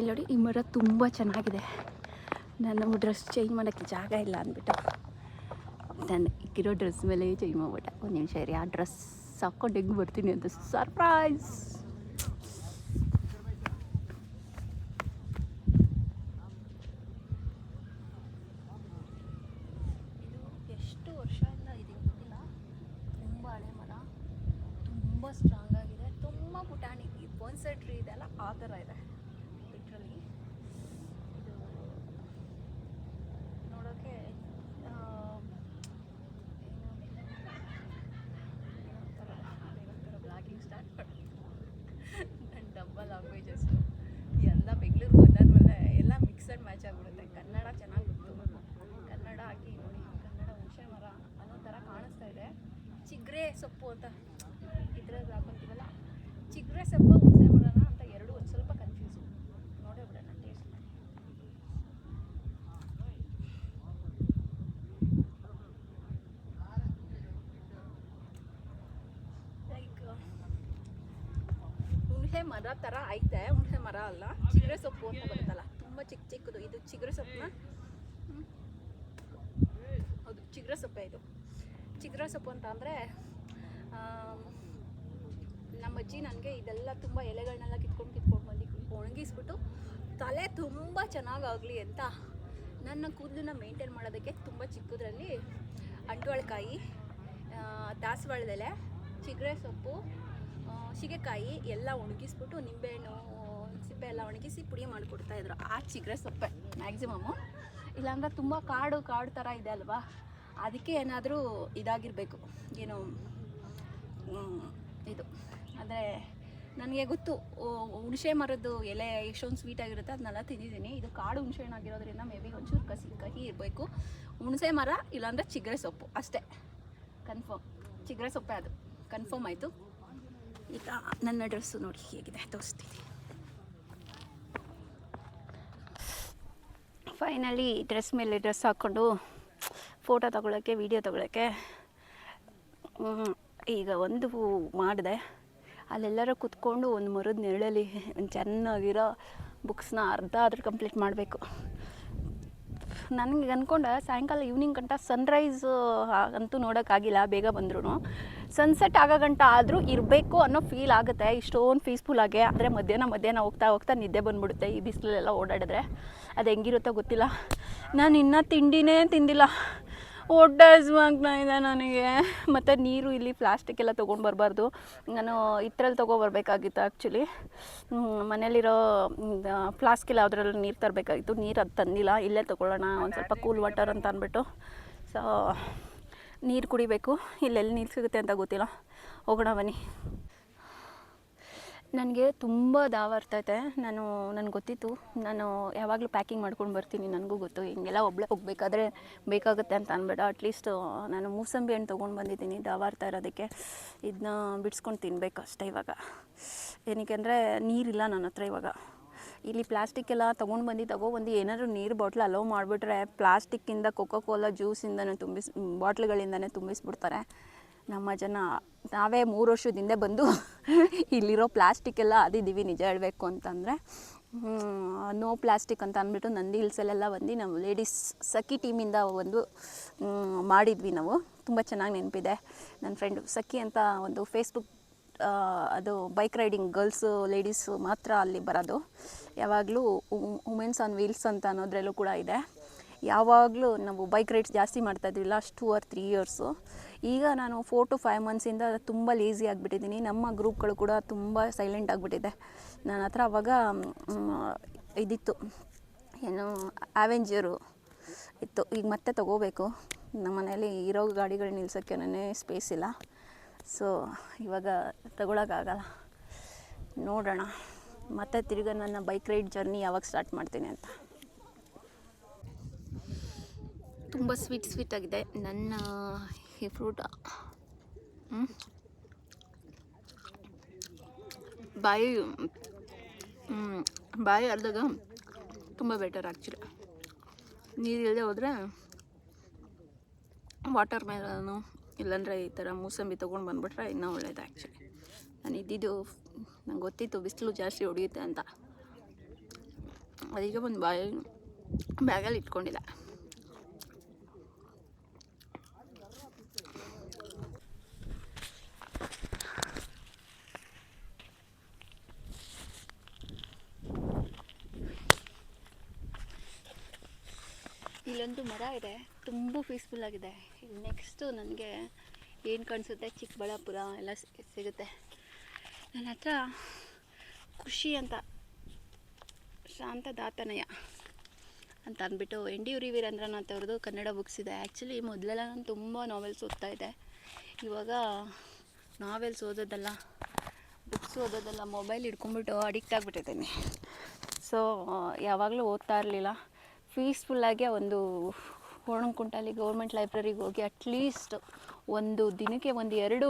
ಇಲ್ಲಿ ನೋಡಿ, ಈ ಮರ ತುಂಬ ಚೆನ್ನಾಗಿದೆ. ನಾನು ಡ್ರೆಸ್ ಚೇಂಜ್ ಮಾಡೋಕ್ಕೆ ಜಾಗ ಇಲ್ಲ ಅಂದ್ಬಿಟ್ಟು. ನಾನು ಇಕ್ಕಿರೋ ಡ್ರೆಸ್ ಮೇಲೆ ಚೇಂಜ್ ಮಾಡ್ಬಿಟ್ಟೆ. ಒಂದು ನಿಮಿಷ ಇರಿ, ಆ ಡ್ರೆಸ್ ಹಾಕ್ಕೊಂಡು ಹೆಂಗೆ ಬರ್ತೀನಿ ಅಂತ ಸರ್ಪ್ರೈಸ್ ಇದು ಎಷ್ಟು ವರ್ಷದಿಂದ ಇದೆ ಗೊತ್ತಿಲ್ಲ ತುಂಬ ಹಳೆ ಮರ ತುಂಬ ಸ್ಟ್ರಾಂಗ್ ಆಗಿದೆ ತುಂಬ ಪುಟಾಣಿ ಈ ಬೊನ್ಸೈ ಟ್ರೀ ಇದೆಲ್ಲ ಆ ಥರ ಇದೆ ಲಿಟ್ರಲಿ ಇದು ನೋಡೋಕ್ಕೆ ಬ್ಲಾಗಿಂಗ್ ಸ್ಟಾರ್ಟ್ ಮಾಡಿ ನನ್ನ ಡಬ್ಬಲ್ ಲ್ಯಾಂಗ್ವೇಜಸ್ ಎಲ್ಲ ಬೆಂಗಳೂರು ಬಂದಾದ್ಮೇಲೆ ಎಲ್ಲ ಮಿಕ್ಸಡ್ ಮ್ಯಾಚ್ ಆಗಿಬಿಡುತ್ತೆ ಕನ್ನಡ ಚೆನ್ನಾಗಿ ಗೊತ್ತು ಕನ್ನಡ ಹಾಕಿ ನೋಡಿ ಕನ್ನಡ ಹುಣಸೆ ಮರ ಅನ್ನೋ ಥರ ಕಾಣಿಸ್ತಾ ಇದೆ ಚಿಗ್ರೆ ಸೊಪ್ಪು ಅಂತ ಇದ್ರಲ್ಲಿ ಹಾಕೊಂತೀವಲ್ಲ ಚಿಗ್ರೆ ಸೊಪ್ಪು ಹುಣಸೆ ಮರನ ಅಂತ ಎರಡು ಒಂದು ಸ್ವಲ್ಪ ಕನ್ಫ್ಯೂಸು ನೋಡೇ ಬಿಡೋಣ ಟೇಸ್ಟ್ ಲೈಕ್ ಹುಣಸೆ ಐತೆ ಹುಣಸೆ ಮರ ಅಲ್ಲ. ಚಿಗರೆ ಸೊಪ್ಪು ಅಂತ ಬರುತ್ತಲ್ಲ, ತುಂಬ ಚಿಕ್ಕ ಚಿಕ್ಕದು. ಇದು ಚಿಗರೆ ಸೊಪ್ಪನ್ನ. ಹೌದು, ಚಿಗರೆ ಸೊಪ್ಪೆ ಇದು. ಚಿಗರೆ ಸೊಪ್ಪು ಅಂತ ಅಂದರೆ ನಮ್ಮ ಅಜ್ಜಿ ನನಗೆ ಇದೆಲ್ಲ ತುಂಬ ಎಲೆಗಳನ್ನೆಲ್ಲ ಕಿತ್ಕೊಂಡು ಕಿತ್ಕೊಂಡು ಬಂದು, ಒಣಗಿಸ್ಬಿಟ್ಟು ತಲೆ ತುಂಬ ಚೆನ್ನಾಗಾಗಲಿ ಅಂತ. ನನ್ನ ಕೂದಲನ್ನ ಮೇಂಟೈನ್ ಮಾಡೋದಕ್ಕೆ ತುಂಬ ಚಿಕ್ಕದ್ರಲ್ಲಿ ದಾಸವಾಳದ ದಾಸವಾಳದೆಲೆ ಚಿಗರೆ ಸೊಪ್ಪು ಸೀಗೆಕಾಯಿ ಎಲ್ಲ ಒಣಗಿಸ್ಬಿಟ್ಟು ನಿಂಬೆಹಣ್ಣು ಸಿಪ್ಪೆ ಎಲ್ಲ ಒಣಗಿಸಿ ಪುಡಿ ಮಾಡಿಕೊಡ್ತಾ ಇದ್ರು. ಆ ಚಿಗ್ರೆ ಸೊಪ್ಪೆ ಮ್ಯಾಕ್ಸಿಮಮ್ಮು ಇಲ್ಲಾಂದ್ರೆ ತುಂಬ ಕಾಡು ಕಾಡು ಥರ ಇದೆ ಅಲ್ವಾ? ಅದಕ್ಕೆ ಏನಾದರೂ ಇದಾಗಿರಬೇಕು. ಏನು ಇದು. ಅಂದರೆ ನನಗೆ ಗೊತ್ತು ಹುಣಸೆ ಮರದ್ದು ಎಲೆ ಎಷ್ಟೊಂದು ಸ್ವೀಟ್ ಆಗಿರುತ್ತೆ ಅದನ್ನೆಲ್ಲ ತಿಂದಿದ್ದೀನಿ. ಇದು ಕಾಡು ಹುಣಸೆ ಹಣ್ಣು ಆಗಿರೋದ್ರಿಂದ ಮೇ ಬಿ ಒಂಚೂರು ಕಸಿ, ಕಹಿ ಇರಬೇಕು. ಹುಣಸೆ ಮರ ಇಲ್ಲಾಂದರೆ ಚಿಗ್ರೆ ಸೊಪ್ಪು, ಅಷ್ಟೇ. ಕನ್ಫರ್ಮ್ ಚಿಗ್ರೆ ಸೊಪ್ಪೆ ಅದು. ಕನ್ಫರ್ಮ್ ಆಯಿತು. ಈಗ ನನ್ನ ಡ್ರೆಸ್ಸು ನೋಡಿ ಹೇಗಿದೆ, ತೋರಿಸ್ತೀನಿ. ಫೈನಲಿ ಡ್ರೆಸ್ ಮೇಲೆ ಡ್ರೆಸ್ ಹಾಕ್ಕೊಂಡು ಫೋಟೋ ತೊಗೊಳಕ್ಕೆ ವಿಡಿಯೋ ತೊಗೊಳಕ್ಕೆ ಈಗ ಒಂದು ಮಾಡಿದೆ. ಅಲ್ಲೆಲ್ಲರೂ ಕುತ್ಕೊಂಡು ಒಂದು ಮರದ ನೆರಳಲ್ಲಿ ಒಂದು ಚೆನ್ನಾಗಿರೋ ಬುಕ್ಸ್ನ ಅರ್ಧ ಆದರೂ ಕಂಪ್ಲೀಟ್ ಮಾಡಬೇಕು. ನನಗೆ ಅಂದ್ಕೊಂಡೆ ಸಾಯಂಕಾಲ ಈವ್ನಿಂಗ್ ಗಂಟ ಸನ್ರೈಸ್ ಅಂತೂ ನೋಡೋಕ್ಕಾಗಿಲ್ಲ, ಬೇಗ ಬಂದ್ರು ಸನ್ಸೆಟ್ ಆಗೋ ಗಂಟ ಆದರೂ ಇರಬೇಕು ಅನ್ನೋ ಫೀಲ್ ಆಗುತ್ತೆ. ಇಷ್ಟೊಂದು ಪೀಸ್ಫುಲ್ ಆಗಿ, ಆದರೆ ಮಧ್ಯಾಹ್ನ ಮಧ್ಯಾಹ್ನ ಹೋಗ್ತಾ ಹೋಗ್ತಾ ನಿದ್ದೆ ಬಂದ್ಬಿಡುತ್ತೆ. ಈ ಬಿಸಿಲಲ್ಲೆಲ್ಲ ಓಡಾಡಿದ್ರೆ ಅದು ಹೆಂಗಿರುತ್ತೋ ಗೊತ್ತಿಲ್ಲ. ನಾನು ಇನ್ನೂ ತಿಂಡಿನೇ ತಿಂದಿಲ್ಲ. ಹೊಟ್ಟೆ ಹಸ್ವಾಗ್ತಾ ಇದೆ ನನಗೆ. ಮತ್ತು ನೀರು ಇಲ್ಲಿ ಪ್ಲಾಸ್ಟಿಕ್ ಎಲ್ಲ ತೊಗೊಂಡು ಬರಬಾರ್ದು. ನಾನು ಇದ್ರಲ್ಲಿ ತೊಗೊಬರ್ಬೇಕಾಗಿತ್ತು ಆ್ಯಕ್ಚುಲಿ ಮನೇಲಿರೋ ಫ್ಲಾಸ್ಕಿಲ್ಲ ಅದರಲ್ಲಿ ನೀರು ತರಬೇಕಾಗಿತ್ತು. ನೀರು ಅದು ತಂದಿಲ್ಲ. ಇಲ್ಲೇ ತೊಗೊಳ್ಳೋಣ. ಒಂದು ಸ್ವಲ್ಪ ಕೂಲ್ ವಾಟರ್ ಅಂತ ಅಂದ್ಬಿಟ್ಟು. ಸೊ ನೀರು ಕುಡಿಬೇಕು. ಇಲ್ಲೆಲ್ಲಿ ನೀರು ಸಿಗುತ್ತೆ ಅಂತ ಗೊತ್ತಿಲ್ಲ. ಹೋಗೋಣ, ಬನ್ನಿ. ನನಗೆ ತುಂಬ ದಾವ ಇರ್ತೈತೆ ನಾನು, ನನಗೆ ಗೊತ್ತಿತ್ತು. ನಾನು ಯಾವಾಗಲೂ ಪ್ಯಾಕಿಂಗ್ ಮಾಡ್ಕೊಂಡು ಬರ್ತೀನಿ. ನನಗೂ ಗೊತ್ತು. ಹಿಂಗೆಲ್ಲ ಒಬ್ಬಳೇ ಹೋಗ್ಬೇಕಾದ್ರೆ ಬೇಕಾಗುತ್ತೆ ಅಂತ ಅನ್ಬೇಡ. ಅಟ್ಲೀಸ್ಟ್ ನಾನು ಮೂಸಂಬಿ ಹಣ್ಣು ತೊಗೊಂಡು ಬಂದಿದ್ದೀನಿ. ದಾವ ಅರ್ಥ ಇರೋದಕ್ಕೆ. ಇದನ್ನ ಬಿಡಿಸ್ಕೊಂಡು ತಿನ್ಬೇಕು ಅಷ್ಟೇ ಇವಾಗ. ಏನಕ್ಕೆ ಅಂದರೆ ನೀರಿಲ್ಲ ನನ್ನ ಹತ್ರ ಇವಾಗ. ಇಲ್ಲಿ ಪ್ಲಾಸ್ಟಿಕ್ ಎಲ್ಲ ತೊಗೊಂಡು ಬಂದು ತಗೋ ಬಂದು ಏನಾದ್ರು ನೀರು ಬಾಟ್ಲ್ ಅಲೋ ಮಾಡಿಬಿಟ್ರೆ ಪ್ಲಾಸ್ಟಿಕ್ಕಿಂದ ಕೊಕೋ ಕೋಲಾ ಜ್ಯೂಸಿಂದನೇ ತುಂಬಿಸ್ ಬಾಟ್ಲ್ಗಳಿಂದನೇ ತುಂಬಿಸ್ಬಿಡ್ತಾರೆ. ನಮ್ಮ ಜನ, ನಾವೇ ಮೂರು ವರ್ಷದ ಹಿಂದೆ ಬಂದು ಇಲ್ಲಿರೋ ಪ್ಲಾಸ್ಟಿಕ್ ಎಲ್ಲ ಅದಿದ್ದೀವಿ, ನಿಜ ಹೇಳಬೇಕು ಅಂತಂದರೆ. ನೋ ಪ್ಲಾಸ್ಟಿಕ್ ಅಂತ ಅಂದ್ಬಿಟ್ಟು ನಂದಿ ಹಿಲ್ಸಲ್ಲೆಲ್ಲ ಬಂದು ನಾವು ಲೇಡೀಸ್ ಸಖಿ ಟೀಮಿಂದ ಒಂದು ಮಾಡಿದ್ವಿ ನಾವು. ತುಂಬ ಚೆನ್ನಾಗಿ ನೆನಪಿದೆ. ನನ್ನ ಫ್ರೆಂಡು ಸಖಿ ಅಂತ ಒಂದು ಫೇಸ್ಬುಕ್ ಅದು ಬೈಕ್ ರೈಡಿಂಗ್ ಗರ್ಲ್ಸು ಲೇಡೀಸು ಮಾತ್ರ ಅಲ್ಲಿ ಬರೋದು. ಯಾವಾಗಲೂ ವುಮೆನ್ಸ್ ಆನ್ ವೀಲ್ಸ್ ಅಂತ ಅನ್ನೋದ್ರಲ್ಲೂ ಕೂಡ ಇದೆ. ಯಾವಾಗಲೂ ನಾವು ಬೈಕ್ ರೈಡ್ಸ್ ಜಾಸ್ತಿ ಮಾಡ್ತಾಯಿದ್ವಿ last two or three years ಈಗ ನಾನು ಫೋರ್ ಟು ಫೈವ್ ಮಂತ್ಸಿಂದ ತುಂಬ ಲೇಸಿ ಆಗಿಬಿಟ್ಟಿದ್ದೀನಿ. ನಮ್ಮ ಗ್ರೂಪ್ಗಳು ಕೂಡ ತುಂಬ ಸೈಲೆಂಟ್ ಆಗಿಬಿಟ್ಟಿದೆ. ನನ್ನ ಹತ್ರ ಅವಾಗ ಇದಿತ್ತು. ಏನು ಆವೆಂಜರು ಇತ್ತು. ಈಗ ಮತ್ತೆ ತಗೋಬೇಕು. ನಮ್ಮ ಮನೇಲಿ ಇರೋ ಗಾಡಿಗಳು ನಿಲ್ಸೋಕ್ಕೆ ಸ್ಪೇಸ್ ಇಲ್ಲ. ಸೊ ಇವಾಗ ತಗೊಳಕ್ಕಾಗಲ್ಲ. ನೋಡೋಣ. ಮತ್ತೆ ತಿರ್ಗ ನನ್ನ ಬೈಕ್ ರೈಡ್ ಜರ್ನಿ ಯಾವಾಗ ಸ್ಟಾರ್ಟ್ ಮಾಡ್ತೀನಿ ಅಂತ. ತುಂಬ ಸ್ವೀಟ್ ಸ್ವೀಟ್ ಆಗಿದೆ. ನನ್ನ, ಈ ಫ್ರೂಟ ಬಾಯಿ ಬಾಯಿ ಅರ್ದಾಗ ತುಂಬ ಬೆಟರ್ ಆ್ಯಕ್ಚುಲಿ ನೀರಿಲ್ಲದೆ ಹೋದರೆ ವಾಟರ್ ಮೆಲನು ಇಲ್ಲಾಂದರೆ ಈ ಥರ ಮೂಸಂಬಿ ತೊಗೊಂಡು ಬಂದುಬಿಟ್ರೆ ಇನ್ನೂ ಒಳ್ಳೇದು ಆ್ಯಕ್ಚುಲಿ ನಾನು ಇದ್ದಿದ್ದು ನಂಗೆ ಗೊತ್ತಿತ್ತು ಬಿಸಿಲು ಜಾಸ್ತಿ ಹೊಡೆಯುತ್ತೆ ಅಂತ. ಅದೀಗ ಒಂದು ಬಾಯಿ, ಬ್ಯಾಗಲ್ಲಿ ಇಟ್ಕೊಂಡಿಲ್ಲ ಇಲ್ಲೊಂದು ಮರ ಇದೆ. ತುಂಬ ಪೀಸ್ಫುಲ್ ಆಗಿದೆ. ನೆಕ್ಸ್ಟು ನನಗೆ ಏನು ಕಾಣಿಸುತ್ತೆ? ಚಿಕ್ಕಬಳ್ಳಾಪುರ ಎಲ್ಲ ಸಿಗುತ್ತೆ. ನನ್ನ ಹತ್ರ ಖುಷಿ ಅಂತ, ಶಾಂತ ದಾತನಯ ಅಂತ ಅಂದ್ಬಿಟ್ಟು ಎನ್ ಡಿ ಉರಿ ವೀರೇಂದ್ರನಾಥ್ ಅವ್ರದ್ದು ಕನ್ನಡ ಬುಕ್ಸ್ ಇದೆ. ಆ್ಯಕ್ಚುಲಿ ಮೊದಲೆಲ್ಲ ನಾನು ತುಂಬ ನಾವೆಲ್ಸ್ ಓದ್ತಾ ಇದ್ದೆ. ಇವಾಗ ನಾವೆಲ್ಸ್ ಓದೋದಲ್ಲ ಬುಕ್ಸ್ ಓದೋದಲ್ಲ ಮೊಬೈಲ್ ಹಿಡ್ಕೊಂಡ್ಬಿಟ್ಟು ಅಡಿಕ್ಟ್ ಆಗಿಬಿಟ್ಟಿದ್ದೀನಿ. ಸೊ ಯಾವಾಗಲೂ ಓದ್ತಾ ಇರಲಿಲ್ಲ. ಪೀಸ್ಫುಲ್ಲಾಗಿ ಒಂದು ಹೋಣಂಕುಂಟಲ್ಲಿ ಗೌರ್ಮೆಂಟ್ ಲೈಬ್ರರಿಗೆ ಹೋಗಿ ಅಟ್ಲೀಸ್ಟ್ ಒಂದು ದಿನಕ್ಕೆ ಒಂದು ಎರಡು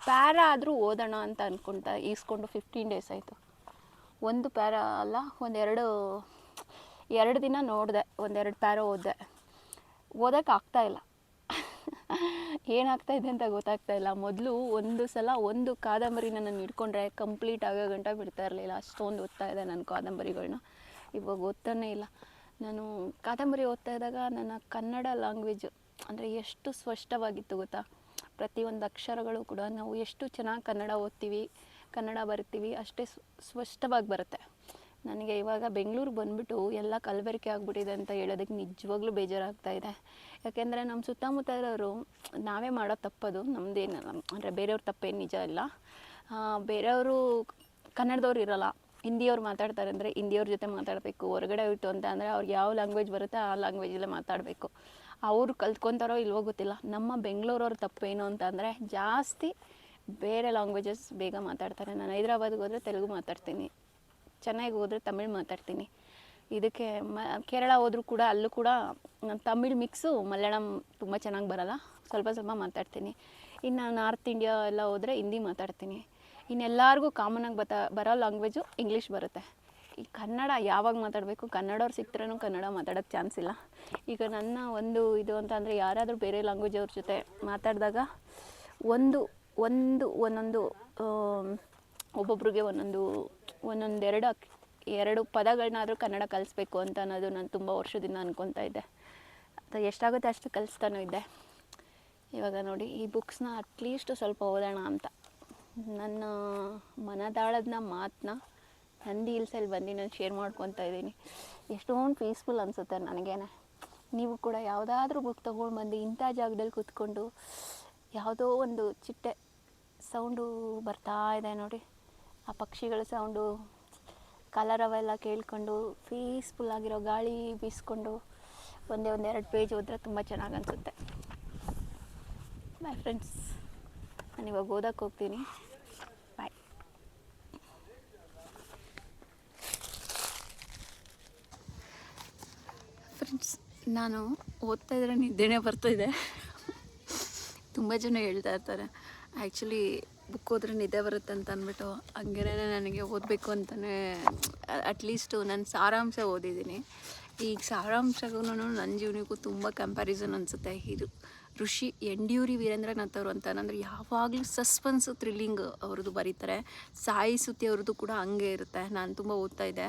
ಪ್ಯಾರ ಆದರೂ ಓದೋಣ ಅಂತ ಅಂದ್ಕೊಂತ ಈಸ್ಕೊಂಡು ಫಿಫ್ಟೀನ್ ಡೇಸ್ ಆಯಿತು. ಒಂದು ಪ್ಯಾರ ಅಲ್ಲ ಒಂದೆರಡು ಎರಡು ದಿನ ನೋಡಿದೆ ಒಂದೆರಡು ಪ್ಯಾರ ಓದಿದೆ. ಓದೋಕೆ ಆಗ್ತಾ ಇಲ್ಲ. ಏನಾಗ್ತಾ ಇದೆ ಅಂತ ಗೊತ್ತಾಗ್ತಾ ಇಲ್ಲ. ಮೊದಲು ಒಂದು ಸಲ ಒಂದು ಕಾದಂಬರಿನ ನಾನು ಹಿಡ್ಕೊಂಡ್ರೆ ಕಂಪ್ಲೀಟ್ ಆಗೋ ಗಂಟ ಬಿಡ್ತಾ ಇರಲಿಲ್ಲ. ಅಷ್ಟೊಂದು ಓದ್ತಾ ಇದೆ ನನ್ನ ಕಾದಂಬರಿಗಳನ್ನ ಇವಾಗ ಓದ್ತಾನೇ ಇಲ್ಲ. ನಾನು ಕಾದಂಬರಿ ಓದ್ತಾ ಇದ್ದಾಗ ನನ್ನ ಕನ್ನಡ ಲ್ಯಾಂಗ್ವೇಜ್ ಅಂದರೆ ಎಷ್ಟು ಸ್ಪಷ್ಟವಾಗಿತ್ತು ಗೊತ್ತಾ? ಪ್ರತಿಯೊಂದು ಅಕ್ಷರಗಳು ಕೂಡ ನಾವು ಎಷ್ಟು ಚೆನ್ನಾಗಿ ಕನ್ನಡ ಓದ್ತೀವಿ, ಕನ್ನಡ ಬರ್ತೀವಿ ಅಷ್ಟೇ ಸ್ಪಷ್ಟವಾಗಿ ಬರುತ್ತೆ. ನನಗೆ ಇವಾಗ ಬೆಂಗಳೂರು ಬಂದ್ಬಿಟ್ಟು ಎಲ್ಲ ಕಲಬೆರಕೆ ಆಗಿಬಿಟ್ಟಿದೆ ಅಂತ ಹೇಳೋದಕ್ಕೆ ನಿಜವಾಗ್ಲೂ ಬೇಜಾರಾಗ್ತಾ ಇದೆ. ಯಾಕೆಂದರೆ ನಮ್ಮ ಸುತ್ತಮುತ್ತ ಇರೋರು ನಾವೇ ಮಾಡೋ ತಪ್ಪದು ನಮ್ಮದೇನಲ್ಲ ಅಂದರೆ ಬೇರೆಯವ್ರ ತಪ್ಪೇನು ನಿಜ ಇಲ್ಲ. ಬೇರೆಯವರು ಕನ್ನಡದವ್ರು ಇರಲ್ಲ. ಹಿಂದಿಯವ್ರು ಮಾತಾಡ್ತಾರೆ ಅಂದರೆ ಹಿಂದಿಯವ್ರ ಜೊತೆ ಮಾತಾಡಬೇಕು, ಹೊರಗಡೆ ಹೋಯ್ತು ಅಂತ ಅಂದರೆ ಅವ್ರಿಗೆ ಯಾವ ಲ್ಯಾಂಗ್ವೇಜ್ ಬರುತ್ತೆ ಆ ಲ್ಯಾಂಗ್ವೇಜಲ್ಲೇ ಮಾತಾಡಬೇಕು. ಅವರು ಕಲ್ತ್ಕೊತಾರೋ ಇಲ್ವೋ ಗೊತ್ತಿಲ್ಲ. ನಮ್ಮ ಬೆಂಗಳೂರವ್ರ ತಪ್ಪೇನು ಅಂತ ಅಂದರೆ ಜಾಸ್ತಿ ಬೇರೆ ಲ್ಯಾಂಗ್ವೇಜಸ್ ಬೇಗ ಮಾತಾಡ್ತಾರೆ. ನಾನು ಹೈದ್ರಾಬಾದ್ಗೆ ಹೋದರೆ ತೆಲುಗು ಮಾತಾಡ್ತೀನಿ, ಚೆನ್ನಾಗಿ ಹೋದರೆ ತಮಿಳ್ ಮಾತಾಡ್ತೀನಿ. ಇದಕ್ಕೆ ಮ, ಕೇರಳ ಹೋದರೂ ಕೂಡ ಅಲ್ಲೂ ಕೂಡ ನಾನು ತಮಿಳ್ ಮಿಕ್ಸು ಮಲಯಾಳಂ ತುಂಬ ಚೆನ್ನಾಗಿ ಬರಲ್ಲ. ಸ್ವಲ್ಪ ಸ್ವಲ್ಪ ಮಾತಾಡ್ತೀನಿ. ಇನ್ನು ನಾರ್ತ್ ಇಂಡಿಯಾ ಎಲ್ಲ ಹೋದರೆ ಹಿಂದಿ ಮಾತಾಡ್ತೀನಿ. ಇನ್ನೆಲ್ಲರಿಗೂ ಕಾಮನಾಗಿ ಬತ್ತ ಬರೋ ಲ್ಯಾಂಗ್ವೇಜು ಇಂಗ್ಲೀಷ್ ಬರುತ್ತೆ. ಈ ಕನ್ನಡ ಯಾವಾಗ ಮಾತಾಡಬೇಕು, ಕನ್ನಡವ್ರು ಸಿಕ್ತ್ರೂ ಕನ್ನಡ ಮಾತಾಡೋಕ್ಕೆ ಚಾನ್ಸ್ ಇಲ್ಲ. ಈಗ ನನ್ನ ಒಂದು ಇದು ಅಂತ ಅಂದರೆ ಯಾರಾದರೂ ಬೇರೆ ಲ್ಯಾಂಗ್ವೇಜ್ ಅವ್ರ ಜೊತೆ ಮಾತಾಡಿದಾಗ ಒಂದು ಒಂದು, ಒಂದೊಂದು ಒಬ್ಬೊಬ್ರಿಗೆ ಒಂದೊಂದು ಅಕ್, ಎರಡು ಪದಗಳನ್ನಾದರೂ ಕನ್ನಡ ಕಲಿಸ್ಬೇಕು ಅಂತ ಅನ್ನೋದು ನಾನು ತುಂಬ ವರ್ಷದಿಂದ ಅನ್ಕೊತಾ ಇದ್ದೆ. ಅದು ಎಷ್ಟಾಗುತ್ತೆ ಅಷ್ಟು ಕಲಿಸ್ತಾನೂ ಇದ್ದೆ. ಇವಾಗ ನೋಡಿ, ಈ ಬುಕ್ಸ್ನ ಅಟ್ಲೀಸ್ಟ್ ಸ್ವಲ್ಪ ಓದೋಣ ಅಂತ. ನನ್ನ ಮನದಾಳದ್ನ ಮಾತನ್ನ ನಂದಿ ಹಿಲ್ಸಲ್ಲಿ ಬಂದು ನಾನು ಶೇರ್ ಮಾಡ್ಕೊತಾ ಇದ್ದೀನಿ. ಎಷ್ಟೊಂದು ಪೀಸ್ಫುಲ್ ಅನಿಸುತ್ತೆ ನನಗೇನೆ. ನೀವು ಕೂಡ ಯಾವುದಾದ್ರೂ ಬುಕ್ ತೊಗೊಂಡು ಬಂದು ಇಂಥ ಜಾಗದಲ್ಲಿ ಕೂತ್ಕೊಂಡು ಯಾವುದೋ ಒಂದು ಚಿಟ್ಟೆ ಸೌಂಡು ಬರ್ತಾ ಇದೆ ನೋಡಿ. ಆ ಪಕ್ಷಿಗಳ ಸೌಂಡು ಕಲರ್ ಅವೆಲ್ಲ ಕೇಳ್ಕೊಂಡು ಪೀಸ್ಫುಲ್ ಆಗಿರೋ ಗಾಳಿ ಬೀಸ್ಕೊಂಡು ಒಂದೇ ಒಂದೆರಡು ಪೇಜ್ ಹೋದರೆ ತುಂಬ ಚೆನ್ನಾಗಿ ಅನಿಸುತ್ತೆ. ಬಾಯ್ ಫ್ರೆಂಡ್ಸ್ ನಾನು ಇವಾಗ ಓದಕ್ಕೆ ಹೋಗ್ತೀನಿ ಬಾಯ್ ಫ್ರೆಂಡ್ಸ್, ನಾನು ಓದ್ತಾ ಇದ್ರೆ ನಿದ್ದೆನೇ ಬರ್ತಾಯಿದೆ ತುಂಬ ಜನ ಹೇಳ್ತಾ ಇರ್ತಾರೆ ಆ್ಯಕ್ಚುಲಿ ಬುಕ್ ಓದ್ರೆ ನಿದ್ದೆ ಬರುತ್ತೆ ಅಂತ ಅಂದ್ಬಿಟ್ಟು ಹಂಗೇನೆ ನನಗೆ ಓದಬೇಕು ಅಂತಲೇ ಅಟ್ಲೀಸ್ಟು ನಾನು ಸಾರಾಂಶ ಓದಿದ್ದೀನಿ. ಈಗ ಸಾರಾಂಶಗೂ ನನ್ನ ಜೀವನಕ್ಕೂ ತುಂಬ ಕಂಪ್ಯಾರಿಸನ್ ಅನಿಸುತ್ತೆ. ಇದು ಋಷಿ ಎಂಡ್ಯೂರಿ ವೀರೇಂದ್ರನಾಥ್ ಅವರು ಅಂತ ಅಂದರೆ ಯಾವಾಗಲೂ ಸಸ್ಪೆನ್ಸ್ ಥ್ರಿಲ್ಲಿಂಗ್ ಅವ್ರದ್ದು ಬರೀತಾರೆ. ಸಾಯಿ ಸುದ್ದಿ ಅವ್ರದ್ದು ಕೂಡ ಹಂಗೆ ಇರುತ್ತೆ. ನಾನು ತುಂಬ ಓದ್ತಾ ಇದ್ದೆ.